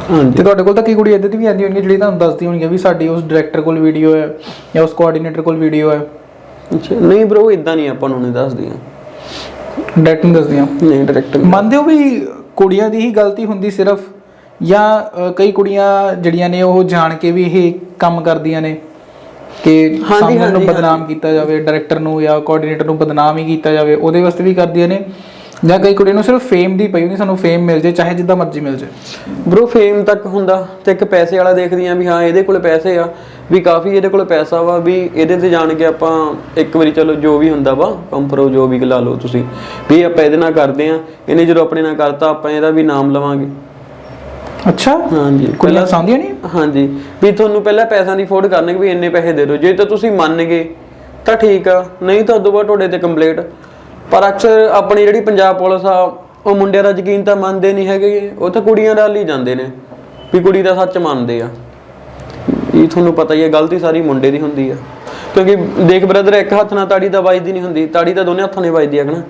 ਹਾਂਜੀ। ਤੇ ਤੁਹਾਡੇ ਕੋਲ ਤਾਂ ਕੀ ਕੁੜੀ ਇਦਾਂ ਦੀ ਵੀ ਆਉਂਦੀ ਹੋਣਗੀ ਜਿਹੜੀ ਤੁਹਾਨੂੰ ਦੱਸਦੀ ਹੋਣਗੀ ਵੀ ਸਾਡੀ ਉਸ ਡਾਇਰੈਕਟਰ ਕੋਲ ਵੀਡੀਓ ਹੈ ਜਾਂ ਉਸ ਕੋਆਰਡੀਨੇਟਰ ਕੋਲ ਵੀਡੀਓ ਹੈ? ਅੱਛਾ ਨਹੀਂ ਬ్రో ਇਦਾਂ ਨਹੀਂ ਆਪਾਂ ਨੂੰ ਨਹੀਂ ਦੱਸਦੀਆਂ। ਡਾਇਰੈਕਟ ਨਹੀਂ ਦੱਸਦੀਆਂ। ਨਹੀਂ ਡਾਇਰੈਕਟ ਮੰਨਦੇ ਹੋ ਵੀ ਕੁੜੀਆਂ ਦੀ ਹੀ ਗਲਤੀ ਹੁੰਦੀ ਸਿਰਫ? ਜਾਂ ਕਈ ਕੁੜੀਆਂ ਜਿਹੜੀਆਂ ਨੇ ਉਹ ਜਾਣ ਕੇ ਵੀ ਇਹ ਕੰਮ ਕਰਦੀਆਂ ਨੇ ਕਿ ਸਾਹਮਣੇ ਨੂੰ ਬਦਨਾਮ ਕੀਤਾ ਜਾਵੇ ਡਾਇਰੈਕਟਰ ਨੂੰ ਜਾਂ ਕੋਆਰਡੀਨੇਟਰ ਨੂੰ ਬਦਨਾਮ ਹੀ ਕੀਤਾ ਜਾਵੇ ਉਹਦੇ ਵਾਸਤੇ ਵੀ ਕਰਦੀਆਂ ਨੇ? ਜਾਂ ਕਈ ਕੁੜੀਆਂ ਨੂੰ ਸਿਰਫ ਫੇਮ ਦੀ ਪਈ ਹੁੰਦੀ ਸਾਨੂੰ ਫੇਮ ਮਿਲ ਜੇ ਚਾਹੇ ਜਿੱਦਾਂ ਮਰਜ਼ੀ ਮਿਲ ਜੇ। ਬ్రో ਫੇਮ ਤੱਕ ਹੁੰਦਾ ਤੇ ਇੱਕ ਪੈਸੇ ਵਾਲਾ ਦੇਖਦੀਆਂ ਵੀ ਹਾਂ ਇਹਦੇ ਕੋਲ ਪੈਸੇ ਆ ਵੀ ਕਾਫੀ ਇਹਦੇ ਕੋਲ ਪੈਸਾ ਵਾ ਵੀ ਇਹਦੇ ਤੇ ਜਾਣ ਕੇ ਆਪਾਂ ਇੱਕ ਵਾਰੀ ਚਲੋ ਜੋ ਵੀ ਹੁੰਦਾ ਵਾ ਕੰਪਰੋ ਜੋ ਵੀ ਲਾ ਲਓ ਤੁਸੀਂ ਵੀ ਆਪਾਂ ਇਹਦੇ ਨਾਲ ਕਰਦੇ ਆ ਇਹਨੇ ਜਦੋਂ ਆਪਣੇ ਨਾਲ ਕਰਤਾ ਆਪਾਂ ਇਹਦਾ ਵੀ ਨਾਮ ਲਵਾਂਗੇ। ਅੱਛਾ? ਹਾਂਜੀ ਕੁੜੀਆਂ ਸਾਂਦੀਆਂ ਨਹੀਂ ਹਾਂਜੀ ਵੀ ਤੁਹਾਨੂੰ ਪਹਿਲਾਂ ਪੈਸਿਆਂ ਦੀ ਫੋਰਡ ਕਰਨਗੇ ਵੀ ਇੰਨੇ ਪੈਸੇ ਦੇ ਦਿਓ ਜੇ ਤਾਂ ਤੁਸੀਂ ਮੰਨ ਗਏ ਤਾਂ ਠੀਕ ਆ ਨਹੀਂ ਤਾਂ ਉਦੋਂ ਬਾਅਦ ਤੁਹਾਡੇ ਤੇ ਕੰਪਲੀਟ ਪਰ ਅਕਸਰ ਆਪਣੀ ਜਿਹੜੀ ਪੰਜਾਬ ਪੁਲਿਸ ਆ, ਉਹ ਮੁੰਡਿਆਂ ਦਾ ਯਕੀਨ ਤਾਂ ਮੰਨਦੇ ਨਹੀਂ ਹੈਗੇ। ਉਹ ਤਾਂ ਕੁੜੀਆਂ ਨਾਲ ਹੀ ਜਾਂਦੇ ਨੇ, ਵੀ ਕੁੜੀ ਦਾ ਸੱਚ ਮੰਨਦੇ ਆ। ਇਹ ਤੁਹਾਨੂੰ ਪਤਾ ਹੀ ਹੈ ਗਲਤੀ ਸਾਰੀ ਮੁੰਡੇ ਦੀ ਹੁੰਦੀ ਆ। ਕਿਉਂਕਿ ਦੇਖ ਬ੍ਰਦਰ, ਇੱਕ ਹੱਥ ਨਾਲ ਤਾੜੀ ਤਾਂ ਵੱਜਦੀ ਨਹੀਂ ਹੁੰਦੀ, ਤਾੜੀ ਤਾਂ ਦੋਨੇ ਹੱਥਾਂ ਨਾਲ ਵੱਜਦੀ ਆ ਨਾ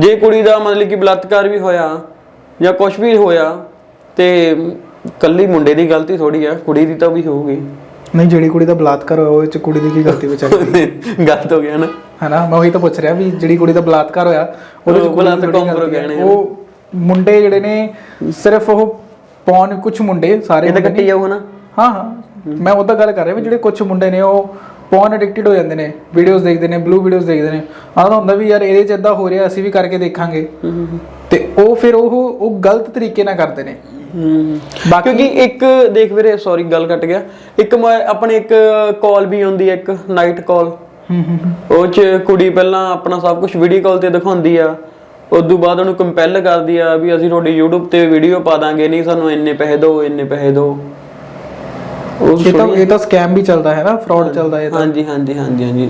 ਜੇ ਕੁੜੀ ਦਾ ਮਤਲਬ ਕਿ ਬਲਾਤਕਾਰ ਵੀ ਹੋਇਆ, ਜਾਂ ਕੁਝ ਵੀ ਹੋਇਆ, ਤੇ ਕੱਲੀ ਮੁੰਡੇ ਦੀ ਗਲਤੀ ਥੋੜੀ ਆ, ਕੁੜੀ ਦੀ ਤਾਂ ਵੀ ਹੋਊਗੀ। ਨਹੀਂ ਜਿਹੜੀ ਕੁੜੀ ਦਾ ਬਲਾਤਕਾਰ ਹੋਇਆ ਉਹ ਚ ਕੁੜੀ ਦੀ ਕੀ ਗਲਤੀ ਵਿਚਾਰੀ ਗਲਤ ਹੋ ਗਿਆ ਨਾ। ਹਨਾ ਮੈਂ ਉਹੀ ਤਾਂ ਪੁੱਛ ਰਿਹਾ ਵੀ ਜਿਹੜੀ ਕੁੜੀ ਦਾ ਬਲਾਤਕਾਰ ਹੋਇਆ ਉਹਦੇ ਚ ਉਹ ਕੁੜੀ ਦੀ ਬਲਾਤਕਾਰ ਥੋੜ੍ਹੀ ਕੰਪਰੋ ਗਲਤੀ ਹੈ। ਕਹਿਣੇ ਆ। ਉਹ ਮੁੰਡੇ ਜਿਹੜੇ ਨੇ ਸਿਰਫ ਉਹ ਪੌਣ ਕੁਝ ਮੁੰਡੇ ਸਾਰੇ ਇਹ ਤਾਂ ਮੁੰਡੇ ਕੱਟੀ ਜਾਊ ਹਨਾ? ਹਾਂ ਹਾਂ। ਮੈਂ ਉਹਦਾ ਗੱਲ ਕਰ ਰਿਹਾ ਵੀ ਜਿਹੜੇ ਕੁਝ ਮੁੰਡੇ ਨੇ ਉਹ ਪੌਨ ਐਡਿਕਟਡ ਹੋ ਜਾਂਦੇ ਨੇ। ਵੀਡੀਓਜ਼ ਦੇਖਦੇ ਨੇ ਬਲੂ ਵੀਡੀਓਜ਼ ਦੇਖਦੇ ਨੇ। ਆਹ ਤਾਂ ਹੁੰਦਾ ਵੀ ਯਾਰ ਇਹਦੇ ਚ ਇਦਾਂ ਹੋ ਰਿਹਾ ਅਸੀਂ ਵੀ ਕਰਕੇ ਦੇਖਾਂਗੇ। ਤੇ ਉਹ ਫਿਰ ਉਹ ਉਹ ਗਲਤ ਤਰੀਕੇ ਨਾਲ ਕਰਦੇ ਨੇ। ਹੂੰ ਕਿਉਂਕਿ ਇੱਕ ਦੇਖ ਵੀਰੇ ਸੌਰੀ ਗੱਲ ਕੱਟ ਗਿਆ। ਇੱਕ ਆਪਣੇ ਇੱਕ ਕਾਲ ਵੀ ਆਉਂਦੀ ਹੈ ਇੱਕ ਨਾਈਟ ਕਾਲ। ਉਹ ਚ ਕੁੜੀ ਪਹਿਲਾਂ ਆਪਣਾ ਸਭ ਕੁਝ ਵੀਡੀਓ ਕਾਲ ਤੇ ਦਿਖਾਉਂਦੀ ਆ। ਉਸ ਤੋਂ ਬਾਅਦ ਉਹਨੂੰ ਕੰਪੈਲ ਕਰਦੀ ਆ ਵੀ ਅਸੀਂ ਤੁਹਾਡੀ YouTube ਤੇ ਵੀਡੀਓ ਪਾ ਦਾਂਗੇ। ਨਹੀਂ ਸਾਨੂੰ ਇੰਨੇ ਪੈਸੇ ਦਿਓ ਇੰਨੇ ਪੈਸੇ ਦਿਓ। ਉਹ ਇਹ ਤਾਂ ਇਹ ਤਾਂ ਸਕੈਮ ਵੀ ਚੱਲਦਾ ਹੈ ਨਾ ਫਰਾਡ ਚੱਲਦਾ ਇਹ ਤਾਂ। ਹਾਂਜੀ ਹਾਂਜੀ ਹਾਂਜੀ ਹਾਂਜੀ।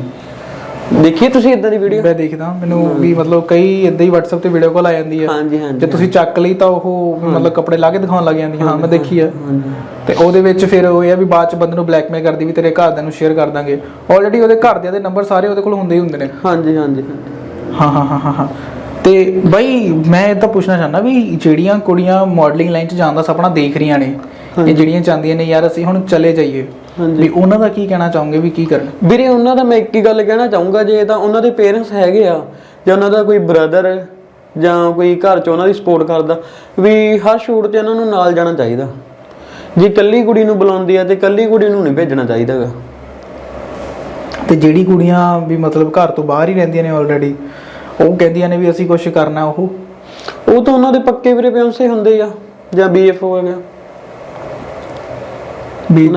ਦੇਖੀਏ ਤੁਸੀਂ ਇਦਾਂ ਦੀ ਵੀਡੀਓ ਮੈਂ ਦੇਖਦਾ ਮੈਨੂੰ ਵੀ ਮਤਲਬ ਕਈ ਇਦਾਂ ਹੀ WhatsApp ਤੇ ਵੀਡੀਓ ਕਾਲ ਆ ਜਾਂਦੀ ਹੈ ਹਾਂਜੀ ਹਾਂਜੀ ਜੇ ਤੁਸੀਂ ਚੱਕ ਲਈ ਤਾਂ ਉਹ ਮਤਲਬ ਕੱਪੜੇ ਲਾ ਕੇ ਦਿਖਾਉਣ ਲੱਗ ਜਾਂਦੀ ਹਾਂ ਮੈਂ ਦੇਖੀ ਆ। ਤੇ ਉਹਦੇ ਵਿੱਚ ਫਿਰ ਉਹ ਇਹ ਆ ਵੀ ਬਾਅਦ ਚ ਬੰਦੇ ਨੂੰ ਬਲੈਕਮੇਲ ਕਰਦੀ ਵੀ ਤੇਰੇ ਘਰਦਿਆਂ ਨੂੰ ਸ਼ੇਅਰ ਕਰ ਦਾਂਗੇ। ਆਲਰੇਡੀ ਉਹਦੇ ਘਰਦਿਆਂ ਦੇ ਨੰਬਰ ਸਾਰੇ ਉਹਦੇ ਕੋਲ ਹੁੰਦੇ ਹੀ ਹੁੰਦੇ ਨੇ। ਹਾਂਜੀ ਹਾਂਜੀ। ਹਾਂ ਹਾਂ ਹਾਂ ਹਾਂ ਤੇ ਬਈ ਮੈਂ ਇਹ ਤਾਂ ਪੁੱਛਣਾ ਚਾਹੁੰਦਾ ਵੀ ਜਿਹੜੀਆਂ ਕੁੜੀਆਂ ਮਾਡਲਿੰਗ ਲਾਈਨ 'ਚ ਜਾਣ ਦਾ ਸੁਪਨਾ ਦੇਖ ਰਹੀਆਂ ਨੇ ਇਹ ਜਿਹੜੀਆਂ ਚਾਹੁੰਦੀਆਂ ਨੇ ਯਾਰ ਅਸੀਂ ਹੁਣ ਚਲੇ ਜਾਈਏ। ਵੀ ਉਹਨਾਂ ਦਾ ਕੀ ਕਹਿਣਾ ਚਾਹੋਗੇ ਵੀ ਕੀ ਕਰਨ? ਵੀਰੇ ਉਹਨਾਂ ਦਾ ਮੈਂ ਇੱਕ ਹੀ ਗੱਲ ਕਹਿਣਾ ਚਾਹੂੰਗਾ ਜੇ ਤਾਂ ਉਹਨਾਂ ਦੇ ਪੇਰੈਂਟਸ ਹੈਗੇ ਆ ਜਾਂ ਉਹਨਾਂ ਦਾ ਕੋਈ ਬ੍ਰਦਰ ਜਾਂ ਕੋਈ ਘਰ ਚ ਉਹਨਾਂ ਦੀ ਸਪੋਰਟ ਕਰਦਾ ਵੀ ਹਰ ਸ਼ੂਟ ਤੇ ਉਹਨਾਂ ਨੂੰ ਨਾਲ ਜਾਣਾ ਚਾਹੀਦਾ। ਜੇ ਕੱਲੀ ਕੁੜੀ ਨੂੰ ਬੁਲਾਉਂਦੀ ਆ ਤੇ ਕੱਲੀ ਕੁੜੀ ਨੂੰ ਨਹੀਂ ਭੇਜਣਾ ਚਾਹੀਦਾਗਾ ਤੇ ਜਿਹੜੀ ਕੁੜੀਆਂ ਵੀ ਮਤਲਬ ਘਰ ਤੋਂ ਬਾਹਰ ਹੀ ਰਹਿੰਦੀਆਂ ਨੇ ਆਲਰੇਡੀ ਉਹ ਕਹਿੰਦੀਆਂ ਨੇ ਵੀ ਅਸੀਂ ਕੁਝ ਕਰਨਾ ਉਹ? ਉਹ ਤਾਂ ਉਹਨਾਂ ਦੇ ਪੱਕੇ ਵੀਰੇ ਪਿਓਂਸੇ ਹੁੰਦੇ ਆ ਜਾਂ ਬੀਐਫ ਹੋ ਗਿਆ ਵੀ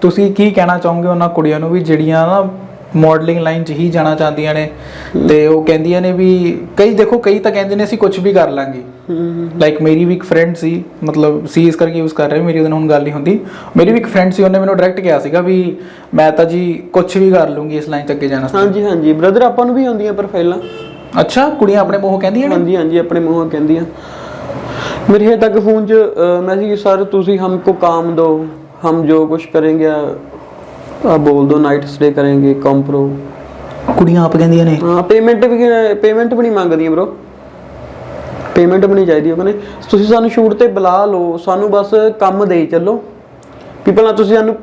ਤੁਸੀਂ ਕੀ ਕਹਿਣਾ ਚਾਹੋਗੇ ਉਹਨਾਂ ਕੁੜੀਆਂ ਨੂੰ ਵੀ ਜਿਹੜੀਆਂ ਨਾ ਮਾਡਲਿੰਗ ਲਾਈਨ 'ਚ ਹੀ ਜਾਣਾ ਚਾਹੁੰਦੀਆਂ ਨੇ? ਤੇ ਉਹ ਕਹਿੰਦੀਆਂ ਨੇ ਵੀ ਕਈ ਦੇਖੋ ਕਈ ਤਾਂ ਕਹਿੰਦੇ ਨੇ ਅਸੀਂ ਕੁਝ ਵੀ ਕਰ ਲਾਂਗੇ। ਲਾਈਕ ਮੇਰੀ ਵੀ ਇੱਕ ਫਰੈਂਡ ਸੀ ਮਤਲਬ ਸੀ ਇਸ ਕਰਕੇ ਯੂਜ਼ ਕਰ ਰਹੇ ਮੇਰੀ ਉਹਦੇ ਨਾਲ ਗੱਲ ਨਹੀਂ ਹੁੰਦੀ। ਮੇਰੀ ਵੀ ਇੱਕ ਫਰੈਂਡ ਸੀ ਉਹਨੇ ਮੈਨੂੰ ਡਾਇਰੈਕਟ ਕਿਹਾ ਸੀਗਾ ਵੀ ਮੈਂ ਤਾਂ ਜੀ ਕੁਝ ਵੀ ਕਰ ਲੂੰਗੀ ਇਸ ਲਾਈਨ 'ਚ ਅੱਗੇ ਜਾਣਾ ਹਾਂਜੀ ਹਾਂਜੀ। ਬ੍ਰਦਰ ਆਪਾਂ ਨੂੰ ਵੀ ਆਉਂਦੀਆਂ ਪ੍ਰੋਫਾਈਲਾਂ ਅੱਛਾ ਕੁੜੀਆਂ ਆਪਣੇ ਮੂੰਹੋਂ ਕਹਿੰਦੀਆਂ ਨੇ? ਹਾਂਜੀ ਹਾਂਜੀ ਆਪਣੇ ਮੂੰਹੋਂ ਕਹਿੰਦੀਆਂ। ਮੇਰੇ ਤੱਕ ਫੋਨ 'ਚ ਮੈਸੇਜ ਸਰ ਤੁਸੀਂ ਹਮਕੋ ਕਾਮ ਦਿਓ हम जो कुछ करेंगे आप बोल दो नाइट स्टे करेंगे कंप्रो ਕੁੜੀਆਂ ਆਪ ਕਹਿੰਦੀਆਂ ਨੇ? ਹਾਂ ਪੇਮੈਂਟ ਵੀ ਪੇਮੈਂਟ ਵੀ ਨਹੀਂ ਮੰਗਦੀਆਂ ਬ్రో ਪੇਮੈਂਟ ਵੀ ਨਹੀਂ ਚਾਹੀਦੀ ਉਹ ਕਹਿੰਦੇ ਤੁਸੀਂ ਸਾਨੂੰ ਸ਼ੂਟ ਤੇ ਬੁਲਾ ਲਓ ਸਾਨੂੰ ਬਸ ਕੰਮ ਦੇ ਚੱਲੋ। ਪੀਪਲ ਨਾ ਤੁਸੀਂ ਸਾਨੂੰ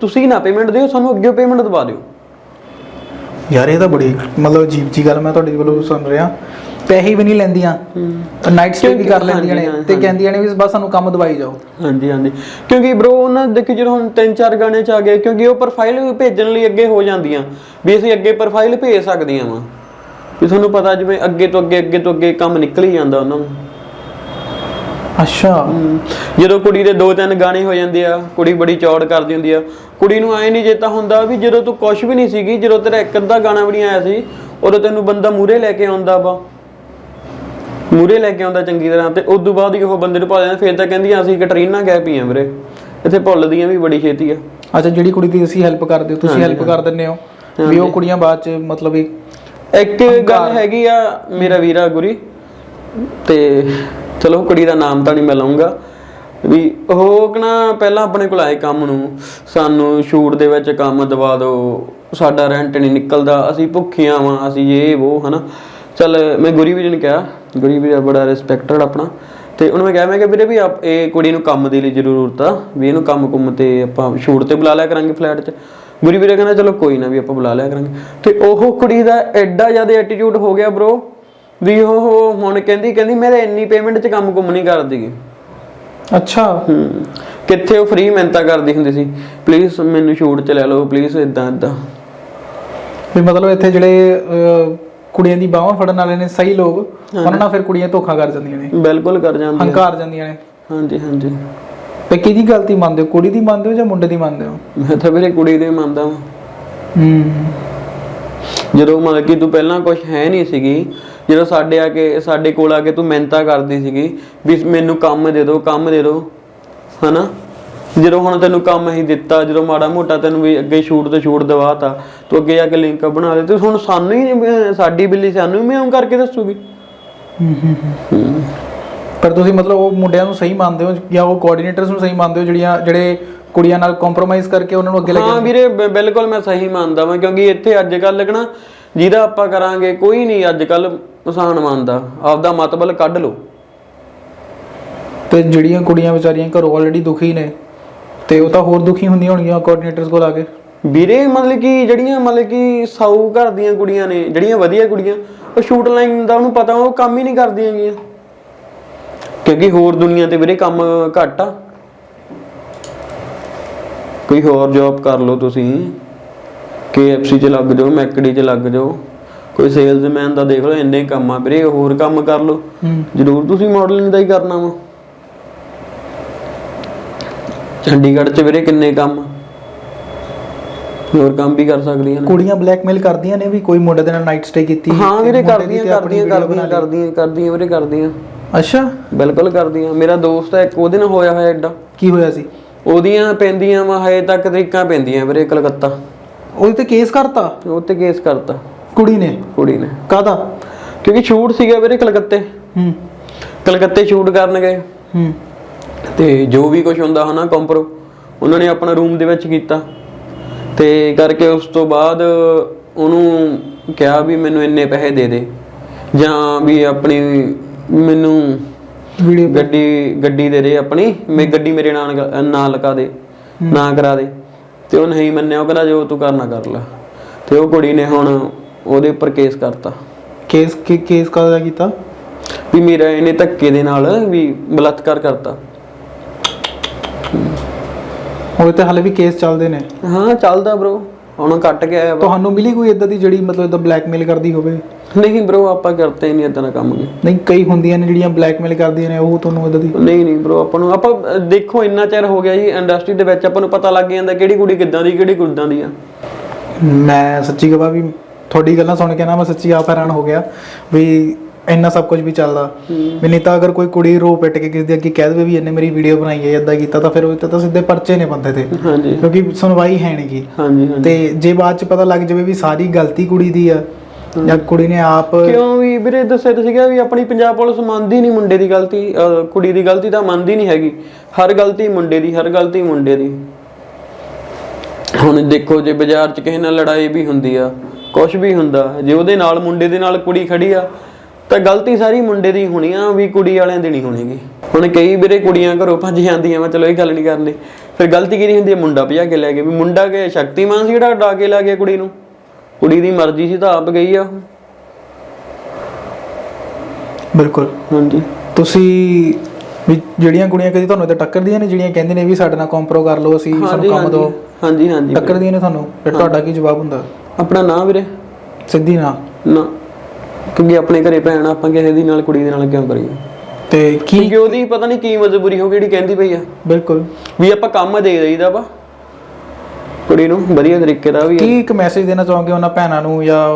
ਤੁਸੀਂ ਨਾ ਪੇਮੈਂਟ ਦਿਓ ਸਾਨੂੰ ਅੱਗੇ ਪੇਮੈਂਟ ਦਵਾ ਦਿਓ। ਯਾਰ ਇਹ ਤਾਂ ਬੜੀ ਮਤਲਬ ਅਜੀਬ ਜੀ ਗੱਲ ਮੈਂ ਤੁਹਾਡੇ ਵੱਲੋਂ ਸੁਣ ਰਿਹਾ। ਪੈਸੇ ਵੀ ਨਹੀਂ ਲੈਂਦੀਆਂ ਨਾਈਟ ਸਟੇ ਵੀ ਕਰ ਲੈਂਦੀਆਂ ਨੇ ਤੇ ਕਹਿੰਦੀਆਂ ਨੇ ਵੀ ਬਸ ਸਾਨੂੰ ਕੰਮ ਦਵਾਈ ਜਾਓ। ਹਾਂਜੀ ਹਾਂਜੀ। ਕਿਉਂਕਿ ਬ్రో ਉਹਨਾਂ ਦੇਖੋ ਜਦੋਂ ਹੁਣ ਤਿੰਨ ਚਾਰ ਗਾਣੇ ਚ ਆ ਗਏ ਕਿਉਂਕਿ ਉਹ ਪ੍ਰੋਫਾਈਲ ਭੇਜਣ ਲਈ ਅੱਗੇ ਹੋ ਜਾਂਦੀਆਂ ਵੀ ਅਸੀਂ ਅੱਗੇ ਪ੍ਰੋਫਾਈਲ ਭੇਜ ਸਕਦੀਆਂ ਵਾਂ। ਵੀ ਤੁਹਾਨੂੰ ਪਤਾ ਜਿਵੇਂ ਅੱਗੇ ਤੋਂ ਅੱਗੇ ਅੱਗੇ ਤੋਂ ਅੱਗੇ ਕੰਮ ਨਿਕਲ ਹੀ ਜਾਂਦਾ ਉਹਨਾਂ ਨੂੰ। ਅੱਛਾ। ਜਦੋਂ ਕੁੜੀ ਦੇ ਦੋ ਤਿੰਨ ਗਾਣੇ ਹੋ ਜਾਂਦੇ ਆ ਕੁੜੀ ਬੜੀ ਚੌੜ ਕਰਦੀ ਹੁੰਦੀ ਆ ਕੁੜੀ ਨੂੰ ਐ ਨਹੀਂ ਚੇਤਾ ਹੁੰਦਾ ਵੀ ਜਦੋਂ ਤੂੰ ਕੁਛ ਵੀ ਨਹੀਂ ਸੀਗੀ ਜਦੋਂ ਤੇਰਾ ਇੱਕ ਅੱਧਾ ਗਾਣਾ ਵੀ ਨਹੀਂ ਆਇਆ ਸੀ ਉਦੋਂ ਤੈਨੂੰ ਬੰਦਾ ਮੂਰੇ ਲੈ ਕੇ ਆਉਂਦਾ ਵਾ। ਮੂਰੇ ਲੈ ਕੇ ਆਉਂਦਾ ਚੰਗੀ ਤਰ੍ਹਾਂ ਤੇ ਉਸ ਤੋਂ ਬਾਅਦ ਹੀ ਉਹ ਬੰਦੇ ਨੂੰ ਭੁੱਲ ਜਾਂਦਾ ਫਿਰ ਤਾਂ ਕਹਿੰਦੀਆਂ ਅਸੀਂ ਕਟਰੀਨਾ ਕਹਿ ਪਈਆਂ ਵੀਰੇ। ਇੱਥੇ ਭੁੱਲਦੀਆਂ ਵੀ ਬੜੀ ਛੇਤੀ ਆ। ਅੱਛਾ ਜਿਹੜੀ ਕੁੜੀ ਦੀ ਤੁਸੀਂ ਹੈਲਪ ਕਰਦੇ ਹੋ ਤੁਸੀਂ ਹੈਲਪ ਕਰ ਦਿੰਦੇ ਹੋ ਵੀ ਉਹ ਕੁੜੀਆਂ ਬਾਅਦ ਚ ਮਤਲਬ ਇੱਕ ਗੱਲ ਹੈਗੀ ਆ ਮੇਰਾ ਵੀਰਾ ਗੁਰੀ ਤੇ ਚਲੋ ਕੁੜੀ ਦਾ ਨਾਮ ਤਾਂ ਨਹੀਂ ਮੈਂ ਲਵਾਂਗਾ ਵੀ ਉਹ ਕਹਣਾ ਪਹਿਲਾਂ ਆਪਣੇ ਕੋਲ ਆਏ ਕੰਮ ਨੂੰ ਸਾਨੂੰ ਸ਼ੂਟ ਦੇ ਵਿੱਚ ਕੰਮ ਦਵਾ ਦਿਓ ਸਾਡਾ ਰੈਂਟ ਨਹੀਂ ਨਿਕਲਦਾ ਅਸੀਂ ਭੁੱਖੀਆਂ ਵਾਂ ਅਸੀਂ ਇਹ ਉਹ ਹਨਾ। ਚੱਲ ਮੈਂ ਗੁਰੀ ਵੀਰ ਨੂੰ ਕਿਹਾ ਗੁਰੀ ਵੀਰ ਬੜਾ ਰਿਸਪੈਕਟਡ ਆਪਣਾ। ਤੇ ਉਹਨੂੰ ਮੈਂ ਕਿਹਾ ਮੈਂ ਕਿ ਵੀਰੇ ਵੀ ਆਪ- ਇਹ ਕੁੜੀ ਨੂੰ ਕੰਮ ਦੀ ਲਈ ਜ਼ਰੂਰਤ ਆ ਵੀ ਇਹਨੂੰ ਕੰਮ ਕੁੰਮ ਤੇ ਆਪਾਂ ਸ਼ੂਟ ਤੇ ਬੁਲਾ ਲਿਆ ਕਰਾਂਗੇ ਫਲੈਟ 'ਚ। ਗੁਰੀ ਵੀਰੇ ਕਹਿੰਦਾ ਚਲੋ ਕੋਈ ਨਾ ਵੀ ਆਪਾਂ ਬੁਲਾ ਲਿਆ ਕਰਾਂਗੇ। ਤੇ ਉਹ ਕੁੜੀ ਦਾ ਐਡਾ ਜ਼ਿਆਦਾ ਐਟੀਟਿਊਡ ਹੋ ਗਿਆ ਬ్రో ਵੀ ਉਹ ਹੁਣ ਕਹਿੰਦੀ ਕਹਿੰਦੀ ਮੈਂ ਤਾਂ ਇੰਨੀ ਪੇਮੈਂਟ 'ਚ ਕੰਮ ਕੁੰਮ ਨਹੀਂ ਕਰਦੀ। ਅੱਛਾ। ਕਿੱਥੇ ਉਹ ਫ੍ਰੀ ਮਿਹਨਤਾਂ ਕਰਦੀ ਹੁੰਦੀ ਸੀ। ਪਲੀਜ਼ ਮੈਨੂੰ ਸ਼ੂਟ 'ਚ ਲੈ ਲਓ ਪਲੀਜ਼ ਇਦਾਂ ਇਦਾਂ ਵੀ ਮਤਲਬ ਇੱਥੇ ਜਿਹੜੇ ਕੁੜੀਆਂ ਦੀ ਬਾਹਾਂ ਫੜਨ ਵਾਲੇ ਨੇ ਸਹੀ ਲੋਕ ਉਹਨਾਂ ਨਾਲ ਫਿਰ ਕੁੜੀਆਂ ਧੋਖਾ ਕਰ ਜਾਂਦੀਆਂ ਨੇ। ਬਿਲਕੁਲ ਕਰ ਜਾਂਦੀ ਆ ਹੰਕਾਰ ਜਾਂਦੀਆਂ ਨੇ। ਹਾਂਜੀ ਹਾਂਜੀ। ਤੇ ਕਿਹਦੀ ਗਲਤੀ ਮੰਨਦੇ ਹੋ? ਕੁੜੀ ਦੀ ਮੰਨਦੇ ਹੋ ਜਾਂ ਮੁੰਡੇ ਦੀ ਮੰਨਦੇ ਹੋ? ਮੈਂ ਤਾਂ ਵੀਰੇ ਕੁੜੀ ਦੇ ਮੰਨਦਾ ਵਾਂ। ਹੂੰ। ਜਦੋਂ ਮਤਲਬ ਕਿ ਤੂੰ ਪਹਿਲਾਂ ਕੁਝ ਹੈ ਨਹੀਂ ਸੀਗੀ ਜਦੋਂ ਸਾਡੇ ਆ ਕੇ ਸਾਡੇ ਕੋਲ ਆ ਕੇ ਤੂੰ ਮਿਹਨਤਾਂ ਕਰਦੀ ਸੀਗੀ ਵੀ ਮੈਨੂੰ ਕੰਮ ਦੇ ਦਿਓ ਕੰਮ ਦੇ ਦਿਓ ਹਨਾ? ਜਦੋਂ ਹੁਣ ਤੈਨੂੰ ਕੰਮ ਹੀ ਦਿੱਤਾ ਜਦੋਂ ਮਾੜਾ ਮੋਟਾ ਤੈਨੂੰ ਵੀ ਅੱਗੇ ਸ਼ੂਟ ਤੇ ਸ਼ੂਟ ਦਵਾਤਾ ਤੂੰ ਅੱਗੇ ਜਾ ਕੇ ਲਿੰਕ ਬਣਾ ਦੇ ਤੂੰ ਹੁਣ ਸਾਨੂੰ ਹੀ ਸਾਡੀ ਬਿੱਲੀ ਸਾਨੂੰ ਹੀ ਮੈਂ ਕਰਕੇ ਦੱਸੂਗੀ। ਪਰ ਤੁਸੀਂ ਮਤਲਬ ਉਹ ਮੁੰਡਿਆਂ ਨੂੰ ਸਹੀ ਮੰਨਦੇ ਹੋ ਜਾਂ ਉਹ ਕੋਆਰਡੀਨੇਟਰਸ ਨੂੰ ਸਹੀ ਮੰਨਦੇ ਹੋ ਜਿਹੜੀਆਂ ਜਿਹੜੇ ਕੁੜੀਆਂ ਨਾਲ ਕੰਪਰੋਮਾਈਜ਼ ਕਰਕੇ ਉਹਨਾਂ ਨੂੰ ਅੱਗੇ ਲੈ ਕੇ ਹਾਂ ਵੀਰੇ ਬਿਲਕੁਲ ਮੈਂ ਸਹੀ ਮੰਨਦਾ ਵਾਂ ਕਿਉਂਕਿ ਇੱਥੇ ਅੱਜ ਕੱਲ੍ਹ ਲੱਗਣਾ ਜਿਹਦਾ ਆਪਾਂ ਕਰਾਂਗੇ ਕੋਈ ਨਹੀਂ ਅੱਜ ਕੱਲ ਆਸਾਨ ਮੰਨਦਾ। ਆਪਦਾ ਮਤਲਬ ਕੱਢ ਲਓ। ਤੇ ਜਿਹੜੀਆਂ ਕੁੜੀਆਂ ਵਿਚਾਰੀਆਂ ਘਰੋਂ ਆਲਰੇਡੀ ਦੁਖੀ ਨੇ ਤੇ ਉਹ ਤਾਂ ਹੋਰ ਦੁਖੀ ਹੁੰਦੀਆਂ ਹੋਣਗੀਆਂ ਕੋਆਰਡੀਨੇਟਰਸ ਕੋਲ ਆ ਕੇ। ਵੀਰੇ ਮਤਲਬ ਕਿ ਜਿਹੜੀਆਂ ਮਤਲਬ ਕਿ ਸਾਊ ਘਰ ਦੀਆਂ ਕੁੜੀਆਂ ਨੇ ਜਿਹੜੀਆਂ ਵਧੀਆ ਕੁੜੀਆਂ ਉਹ ਸ਼ੂਟ ਲਾਈਨ ਦਾ ਉਹਨੂੰ ਪਤਾ ਉਹ ਕੰਮ ਹੀ ਨਹੀਂ ਕਰਦੀਆਂ ਗੀਆਂ ਕਿਉਂਕਿ ਹੋਰ ਦੁਨੀਆ ਤੇ ਵੀਰੇ ਕੰਮ ਘੱਟ ਆ। ਕੋਈ ਹੋਰ ਜੌਬ ਕਰ ਲਓ ਤੁਸੀਂ। KFC ਚ ਲੱਗ ਜਾਓ ਮੈਕਡੀ ਚ ਲੱਗ ਜਾਓ। ਕੋਈ ਸੇਲਜ਼ਮੈਨ ਦਾ ਦੇਖ ਲਓ ਇੰਨੇ ਕੰਮ ਆ। ਵੀਰੇ ਹੋਰ ਕੰਮ ਕਰ ਲਓ। ਜ਼ਰੂਰ ਤੁਸੀਂ ਮਾਡਲਿੰਗ ਦਾ ਹੀ ਕਰਨਾ ਵਾ। ਚੰਡੀਗੜ੍ਹ ਚ ਵੀਰੇ ਕਿੰਨੇ ਕੰਮ? ਹੋਰ ਕੰਮ ਵੀ ਕਰ ਸਕਦੀਆਂ ਨੇ। ਕੁੜੀਆਂ ਬਲੈਕਮੇਲ ਕਰਦੀਆਂ ਨੇ ਵੀ ਕੋਈ ਮੁੰਡੇ ਦੇ ਨਾਲ ਨਾਈਟ ਸਟੇ ਕੀਤੀ ਹਾਂ ਵੀਰੇ ਕਰਦੀਆਂ ਕਰਦੀਆਂ ਕਰਦੀਆਂ ਕਰਦੀਆਂ ਕਰਦੀਆਂ ਵੀਰੇ ਕਰਦੀਆਂ। ਅੱਛਾ। ਬਿਲਕੁਲ ਕਰਦੀਆਂ। ਮੇਰਾ ਦੋਸਤ ਹੈ ਇੱਕ ਉਹਦੇ ਨਾਲ ਹੋਇਆ ਹੋਇਆ ਐਡਾ। ਕੀ ਹੋਇਆ ਸੀ? ਉਹਦੀਆਂ ਪੈਂਦੀਆਂ ਵਾ ਹਜੇ ਤੱਕ ਤਰੀਕਾਂ ਪੈਂਦੀਆਂ ਵੀਰੇ ਕਲਕੱਤਾ। ਉਹਦੇ ਤੇ ਕੇਸ ਕਰਤਾ? ਉਹ ਤੇ ਕੇਸ ਕਰਤਾ। ਕੁੜੀ ਨੇ? ਕੁੜੀ ਨੇ। ਕਾਦਾ ਕਿਉਂਕਿ ਸ਼ੂਟ ਸੀਗਾ ਵੀਰੇ ਕਲਕੱਤੇ। ਹੂੰ। ਕਲਕੱਤੇ ਸ਼ੂਟ ਕਰਨ ਗਏ ਹੂੰ। ਤੇ ਜੋ ਵੀ ਕੁਝ ਹੁੰਦਾ ਹਨਾ ਕੰਪਰੋ ਉਹਨਾਂ ਨੇ ਆਪਣਾ ਰੂਮ ਦੇ ਵਿੱਚ ਕੀਤਾ। ਤੇ ਕਰਕੇ ਉਸ ਤੋਂ ਬਾਅਦ ਉਹਨੂੰ ਕਿਹਾ ਵੀ ਮੈਨੂੰ ਇੰਨੇ ਪੈਸੇ ਦੇ ਦੇ ਜਾਂ ਵੀ ਆਪਣੀ ਮੈਨੂੰ ਵੀਡੀਓ ਗੱਡੀ ਗੱਡੀ ਦੇ ਦੇ ਆਪਣੀ ਮੈਂ ਗੱਡੀ ਮੇਰੇ ਨਾਂ ਲਗਾ- ਨਾਂ ਲਗਾ ਦੇ ਨਾਂ ਕਰਾ ਦੇ। ਤੇ ਉਹ ਨਹੀਂ ਮੰਨਿਆ ਉਹ ਕਹਿੰਦਾ ਜੋ ਤੂੰ ਕਰਨਾ ਕਰ ਲੈ। ਤੇ ਉਹ ਕੁੜੀ ਨੇ ਹੁਣ ਉਹਦੇ ਉੱਪਰ ਕੇਸ ਕਰਤਾ। ਕੇਸ ਕੀ ਕੇਸ ਕਾਦਾ ਕੀਤਾ? ਵੀ ਮੇਰਾ ਇਹਨੇ ਧੱਕੇ ਦੇ ਨਾਲ ਵੀ ਬਲਾਤਕਾਰ ਕਰਤਾ। ਉਹਦੇ ਤੇ ਹਾਲੇ ਵੀ ਕੇਸ ਚੱਲਦੇ ਨੇ। ਹਾਂ ਚੱਲਦਾ ਬ్రో ਹੁਣ ਕੱਟ ਕੇ ਆਇਆ ਤੁਹਾਨੂੰ ਮਿਲੀ ਕੋਈ ਇਦਾਂ ਦੀ ਜਿਹੜੀ ਮਤਲਬ ਇਦਾਂ ਬਲੈਕਮੇਲ ਕਰਦੀ ਹੋਵੇ? ਨਹੀਂ ਬ్రో ਆਪਾਂ ਕਰਦੇ ਨਹੀਂ ਇਦਾਂ ਦਾ ਕੰਮ। ਨਹੀਂ ਕਈ ਹੁੰਦੀਆਂ ਨੇ ਜਿਹੜੀਆਂ ਬਲੈਕਮੇਲ ਕਰਦੀਆਂ ਨੇ ਉਹ ਤੁਹਾਨੂੰ ਇਦਾਂ ਦੀ ਨਹੀਂ ਨਹੀਂ ਬ్రో ਆਪਾਂ ਨੂੰ ਆਪਾਂ ਦੇਖੋ ਇੰਨਾ ਚਿਰ ਹੋ ਗਿਆ ਜੀ ਇੰਡਸਟਰੀ ਦੇ ਵਿੱਚ ਆਪਾਂ ਨੂੰ ਪਤਾ ਲੱਗ ਜਾਂਦਾ ਕਿਹੜੀ ਕੁੜੀ ਕਿੱਦਾਂ ਦੀ ਕਿਹੜੀ ਕੁੜਦਾਂ ਦੀ ਆ। ਮੈਂ ਸੱਚੀ ਕਹਾਂ ਵੀ ਤੁਹਾਡੀ ਗੱਲਾਂ ਸੁਣ ਕੇ ਨਾ ਮੈਂ ਸੱਚੀ ਆਪ ਹੈਰਾਨ ਹੋ ਗਿਆ ਵੀ ਇੰਨਾ ਸਭ ਕੁਝ ਵੀ ਚੱਲਦਾ। ਵੀ ਨਹੀਂ ਤਾਂ ਅਗਰ ਕੋਈ ਕੁੜੀ ਰੋ ਪਿੱਟ ਕੇ ਕਿਸੇ ਦੇ ਅੱਗੇ ਕਹਿ ਦੇਵੇ ਵੀ ਇਹਨੇ ਮੇਰੀ ਵੀਡੀਓ ਬਣਾਈ ਹੈ ਇਦਾਂ ਕੀਤਾ ਤਾਂ ਫਿਰ ਉਹ ਤੇ ਸਿੱਧੇ ਪਰਚੇ ਨੇ ਬੰਦੇ ਤੇ। ਹਾਂਜੀ। ਕਿਉਂਕਿ ਸੁਣਵਾਈ ਹੈ ਨਹੀਂਗੀ ਹਾਂਜੀ ਹਾਂਜੀ। ਤੇ ਜੇ ਬਾਅਦ ਚ ਪਤਾ ਲੱਗ ਜਾਵੇ ਵੀ ਸਾਰੀ ਗਲਤੀ ਕੁੜੀ ਦੀ ਆ ਜਾਂ ਕੁੜੀ ਨੇ ਆਪ ਕਿਉਂ ਵੀ ਵੀਰੇ ਦੱਸਿਆ ਤਾਂ ਸੀਗਾ ਵੀ ਆਪਣੀ ਪੰਜਾਬ ਪੁਲਿਸ ਮੰਨਦੀ ਨਹੀਂ ਮੁੰਡੇ ਦੀ ਗਲਤੀ ਕੁੜੀ ਦੀ ਗਲਤੀ ਤਾਂ ਮੰਨਦੀ ਨਹੀਂ ਹੈਗੀ। ਹਰ ਗਲਤੀ ਮੁੰਡੇ ਦੀ ਹਰ ਗਲਤੀ ਮੁੰਡੇ ਦੀ। ਹੁਣ ਦੇਖੋ ਜੇ ਬਾਜ਼ਾਰ 'ਚ ਕਿਸੇ ਨਾਲ ਲੜਾਈ ਵੀ ਹੁੰਦੀ ਆ ਕੁਝ ਵੀ ਹੁੰਦਾ ਜੇ ਉਹਦੇ ਨਾਲ ਮੁੰਡੇ ਦੇ ਨਾਲ ਕੁੜੀ ਖੜੀ ਆ ਤਾਂ ਗਲਤੀ ਸਾਰੀ ਮੁੰਡੇ ਦੀ ਹੋਣੀ ਆ ਵੀ ਕੁੜੀ ਵਾਲਿਆਂ ਦੀ ਨਹੀਂ ਹੋਣੀਗੀ ਹੁਣ ਕਈ ਵੀਰੇ ਕੁੜੀਆਂ ਘਰੋਂ ਭੱਜ ਜਾਂਦੀਆਂ ਵਾ ਚਲੋ ਇਹ ਗੱਲ ਨਹੀਂ ਕਰਨੀ। ਫਿਰ ਗਲਤੀ ਕਿਹਦੀ ਹੁੰਦੀ ਹੈ ਮੁੰਡਾ ਭਜਾ ਕੇ ਲੈ ਗਿਆ। ਵੀ ਮੁੰਡਾ ਕਿ ਸ਼ਕਤੀਮਾਨ ਸੀ ਜਿਹੜਾ ਡਾ ਕੇ ਲੈ ਗਿਆ ਕੁੜੀ ਨੂੰ? ਕੁੜੀ ਦੀ ਮਰਜ਼ੀ ਸੀ ਤਾਂ ਆਪ ਗਈ ਆ ਬਿਲਕੁਲ। ਹਾਂਜੀ। ਤੁਸੀਂ ਵੀ ਜਿਹੜੀਆਂ ਕੁੜੀਆਂ ਕਦੀ ਤੁਹਾਨੂੰ ਤੇ ਟੱਕਰਦੀਆਂ ਨੇ ਜਿਹੜੀਆਂ ਕਹਿੰਦੇ ਨੇ ਵੀ ਸਾਡੇ ਨਾਲ ਕੰਪਰੋ ਕਰ ਲਓ ਅਸੀਂ ਸਾਨੂੰ ਕੰਮ ਦਿਓ? ਹਾਂਜੀ। ਹਾਂਜੀ ਟੱਕਰਦੀਆਂ ਨੇ ਤੁਹਾਨੂੰ? ਫਿਰ ਤੁਹਾਡਾ ਕੀ ਜਵਾਬ ਹੁੰਦਾ? ਆਪਣਾ ਨਾਂ ਵੀਰੇ? ਸਿੱਧੀ ਨਾ। ਨਾ। ਕਿਉਂਕਿ ਆਪਣੇ ਘਰੇ ਭੈਣ ਆ, ਆਪਾਂ ਕਿਸੇ ਦੀ ਨਾਲ ਕੁੜੀ ਦੇ ਨਾਲ ਕਿਉਂ ਕਰੀਏ? ਤੇ ਕੀ ਕਿਉਂਕਿ ਉਹਦੀ ਪਤਾ ਨਹੀਂ ਕੀ ਮਜਬੂਰੀ ਹੋ ਜਿਹੜੀ ਕਹਿੰਦੀ ਪਈ ਆ। ਬਿਲਕੁਲ। ਵੀ ਆਪਾਂ ਕੰਮ ਦੇ ਦੇਈਦਾ ਵਾ। ਕੁੜੀ ਨੂੰ ਵਧੀਆ ਤਰੀਕੇ ਦਾ ਵੀ। ਕੀ ਇੱਕ ਮੈਸੇਜ ਦੇਣਾ ਚਾਹੋਗੇ ਉਹਨਾਂ ਭੈਣਾਂ ਨੂੰ ਜਾਂ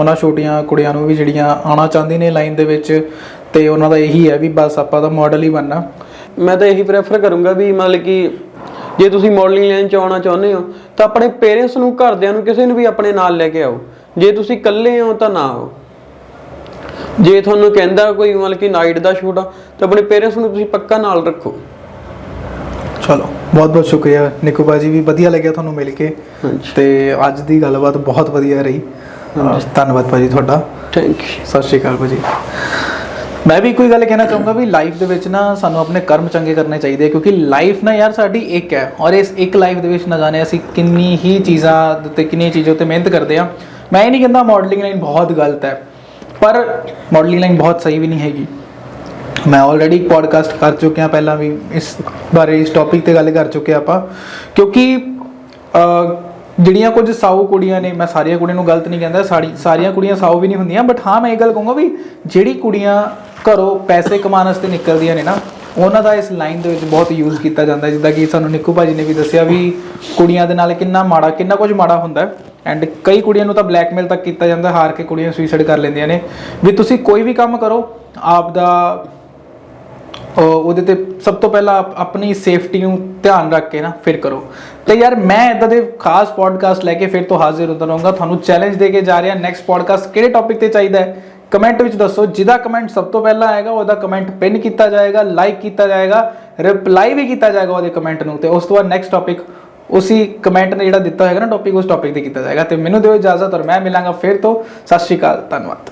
ਉਹਨਾਂ ਛੋਟੀਆਂ ਕੁੜੀਆਂ ਨੂੰ ਵੀ ਜਿਹੜੀਆਂ ਆਉਣਾ ਚਾਹੁੰਦੀਆਂ ਨੇ ਲਾਈਨ ਦੇ ਵਿੱਚ? ਤੇ ਉਹਨਾਂ ਦਾ ਇਹੀ ਹੈ ਵੀ ਬਸ ਆਪਾਂ ਤਾਂ ਮਾਡਲ ਹੀ ਬਣਨਾ। ਮੈਂ ਤਾਂ ਇਹੀ ਪ੍ਰੈਫਰ ਕਰੂੰਗਾ ਵੀ ਮਤਲਬ ਕਿ ਜੇ ਤੁਸੀਂ ਮਾਡਲਿੰਗ ਲਾਈਨ ਚ ਆਉਣਾ ਚਾਹੁੰਦੇ ਹੋ ਤਾਂ ਆਪਣੇ ਪੇਰੈਂਟਸ ਨੂੰ ਘਰਦਿਆਂ ਨੂੰ ਕਿਸੇ ਨੂੰ ਵੀ ਆਪਣੇ ਨਾਲ ਲੈ ਕੇ ਆਓ। ਜੇ ਤੁਸੀਂ ਇਕੱਲੇ ਹੋ ਤਾਂ ਨਾ ਆਓ। ਜੇ ਤੁਹਾਨੂੰ ਕਹਿੰਦਾ ਕੋਈ ਮਤਲਬ ਕਿ ਨਾਈਟ ਦਾ ਸ਼ੂਟ ਆ ਤਾਂ ਆਪਣੇ ਪੇਰੈਂਟਸ ਨੂੰ ਤੁਸੀਂ ਪੱਕਾ ਨਾਲ ਰੱਖੋ। ਚਲੋ ਬਹੁਤ ਬਹੁਤ ਸ਼ੁਕਰੀਆ। ਨਿਕੂ ਬਾਜੀ ਵੀ ਵਧੀਆ ਲੱਗਿਆ ਤੁਹਾਨੂੰ ਮਿਲ ਕੇ। ਤੇ ਅੱਜ ਦੀ ਗੱਲਬਾਤ ਬਹੁਤ ਵਧੀਆ ਰਹੀ। ਧੰਨਵਾਦ ਭਾਜੀ ਤੁਹਾਡਾ। ਥੈਂਕ ਯੂ ਸਤਿ ਸ਼੍ਰੀ ਅਕਾਲ ਭਾਜੀ। ਮੈਂ ਵੀ ਕੋਈ ਗੱਲ ਕਹਿਣਾ ਚਾਹੂੰਗਾ ਵੀ ਲਾਈਫ ਦੇ ਵਿੱਚ ਨਾ ਸਾਨੂੰ ਆਪਣੇ ਕਰਮ ਚੰਗੇ ਕਰਨੇ ਚਾਹੀਦੇ ਆ ਕਿਉਂਕਿ ਲਾਈਫ ਨਾ ਯਾਰ ਸਾਡੀ ਇੱਕ ਹੈ। ਔਰ ਇਸ ਇੱਕ ਲਾਈਫ ਦੇ ਵਿੱਚ ਨਾ ਜਾਣੇ ਅਸੀਂ ਕਿੰਨੀ ਹੀ ਚੀਜ਼ਾਂ ਦੇ ਉੱਤੇ ਕਿੰਨੀਆਂ ਚੀਜ਼ਾਂ ਉੱਤੇ ਮਿਹਨਤ ਕਰਦੇ ਆ। ਮੈਂ ਇਹ ਨਹੀਂ ਕਹਿੰਦਾ ਮਾਡਲਿੰਗ ਲਾਈਨ ਬਹੁਤ ਗਲਤ ਹੈ। ਪਰ ਮਾਡਲਿੰਗ ਲਾਈਨ ਬਹੁਤ ਸਹੀ ਵੀ ਨਹੀਂ ਹੈਗੀ। ਮੈਂ ਆਲਰੇਡੀ ਪੋਡਕਾਸਟ ਕਰ ਚੁੱਕਿਆ, ਪਹਿਲਾਂ ਵੀ ਇਸ ਬਾਰੇ, ਇਸ ਟੌਪਿਕ ਤੇ ਗੱਲ ਕਰ ਚੁੱਕੇ ਆਪਾਂ। ਕਿਉਂਕਿ ਜਿਹੜੀਆਂ ਕੁਝ ਸਾਊ ਕੁੜੀਆਂ ਨੇ, ਮੈਂ ਸਾਰੀਆਂ ਕੁੜੀਆਂ ਨੂੰ ਗਲਤ ਨਹੀਂ ਕਹਿੰਦਾ, ਸਾਰੀ, ਸਾਰੀਆਂ ਕੁੜੀਆਂ ਸਾਊ ਵੀ ਨਹੀਂ ਹੁੰਦੀਆਂ ਬਟ ਹਾਂ, ਮੈਂ ਇਹ ਗੱਲ ਕਹੂੰਗਾ ਵੀ ਜਿਹੜੀ ਕੁੜੀਆਂ ਘਰੋਂ ਪੈਸੇ ਕਮਾਉਣ ਵਾਸਤੇ ਨਿਕਲਦੀਆਂ ਨੇ ਨਾ, ਉਹਨਾਂ ਦਾ ਇਸ ਲਾਈਨ ਦੇ ਵਿੱਚ ਬਹੁਤ ਯੂਜ਼ ਕੀਤਾ ਜਾਂਦਾ ਜਿੱਦਾਂ ਕਿ ਸਾਨੂੰ ਨਿੱਕੂ ਭਾਜੀ ਨੇ ਵੀ ਦੱਸਿਆ ਵੀ ਕੁੜੀਆਂ ਦੇ ਨਾਲ ਕਿੰਨਾ ਮਾੜਾ, ਕਿੰਨਾ ਕੁਝ ਮਾੜਾ ਹੁੰਦਾ ਹੈ। ਐਂਡ ਕਈ ਕੁੜੀਆਂ ਨੂੰ ਤਾਂ ਬਲੈਕਮੇਲ ਤੱਕ ਕੀਤਾ ਜਾਂਦਾ, ਹਾਰ ਕੇ ਕੁੜੀਆਂ ਸੁਸਾਈਡ ਕਰ ਲੈਂਦੀਆਂ ਨੇ। ਵੀ ਤੁਸੀਂ ਕੋਈ ਵੀ ਕੰਮ ਕਰੋ ਆਪ ਦਾ ਉਹਦੇ ਤੇ ਸਭ ਤੋਂ ਪਹਿਲਾਂ ਆਪ- ਆਪਣੀ ਸੇਫਟੀ ਨੂੰ ਧਿਆਨ ਰੱਖ ਕੇ ਨਾ ਫਿਰ ਕਰੋ। ਤੇ ਯਾਰ, ਮੈਂ ਇਦਾਂ ਦੇ ਖਾਸ ਪੋਡਕਾਸਟ ਲੈ ਕੇ ਫਿਰ ਤੋਂ ਹਾਜ਼ਰ ਹੁੰਦਾ ਰਹੂੰਗਾ। ਤੁਹਾਨੂੰ ਚੈਲੰਜ ਦੇ ਕੇ ਜਾ ਰਿਹਾ ਨੈਕਸਟ ਪੋਡਕਾਸਟ ਕਿਹੜੇ ਟੌਪਿਕ ਤੇ ਚਾਹੀਦਾ ਹੈ? ਕਮੈਂਟ ਵਿੱਚ ਦੱਸੋ, ਜਿਹਦਾ ਕਮੈਂਟ ਸਭ ਤੋਂ ਪਹਿਲਾਂ ਆਏਗਾ, ਉਹਦਾ ਕਮੈਂਟ ਪਿਨ ਕੀਤਾ ਜਾਏਗਾ ਲਾਈਕ ਕੀਤਾ ਜਾਏਗਾ ਰਿਪਲਾਈ ਵੀ ਕੀਤਾ ਜਾਏਗਾ ਉਹਦੇ ਕਮੈਂਟ ਨੂੰ। ਤੇ ਉਸ ਤੋਂ ਬਾਅਦ ਨੈਕਸਟ ਟੌਪਿਕ ਉਸੀ ਕਮੈਂਟ ਨੇ ਜਿਹੜਾ ਦਿੱਤਾ ਹੋਏਗਾ ਨਾ ਟੌਪਿਕ ਉਸ ਟੌਪਿਕ ਤੇ ਕੀਤਾ ਜਾਏਗਾ ਤੇ ਮੈਨੂੰ ਦਿਓ ਇਜਾਜ਼ਤ ਔਰ ਮੈਂ ਮਿਲਾਂਗਾ ਫਿਰ ਤੋਂ ਸਤਿ ਸ਼੍ਰੀ ਅਕਾਲ ਧੰਨਵਾਦ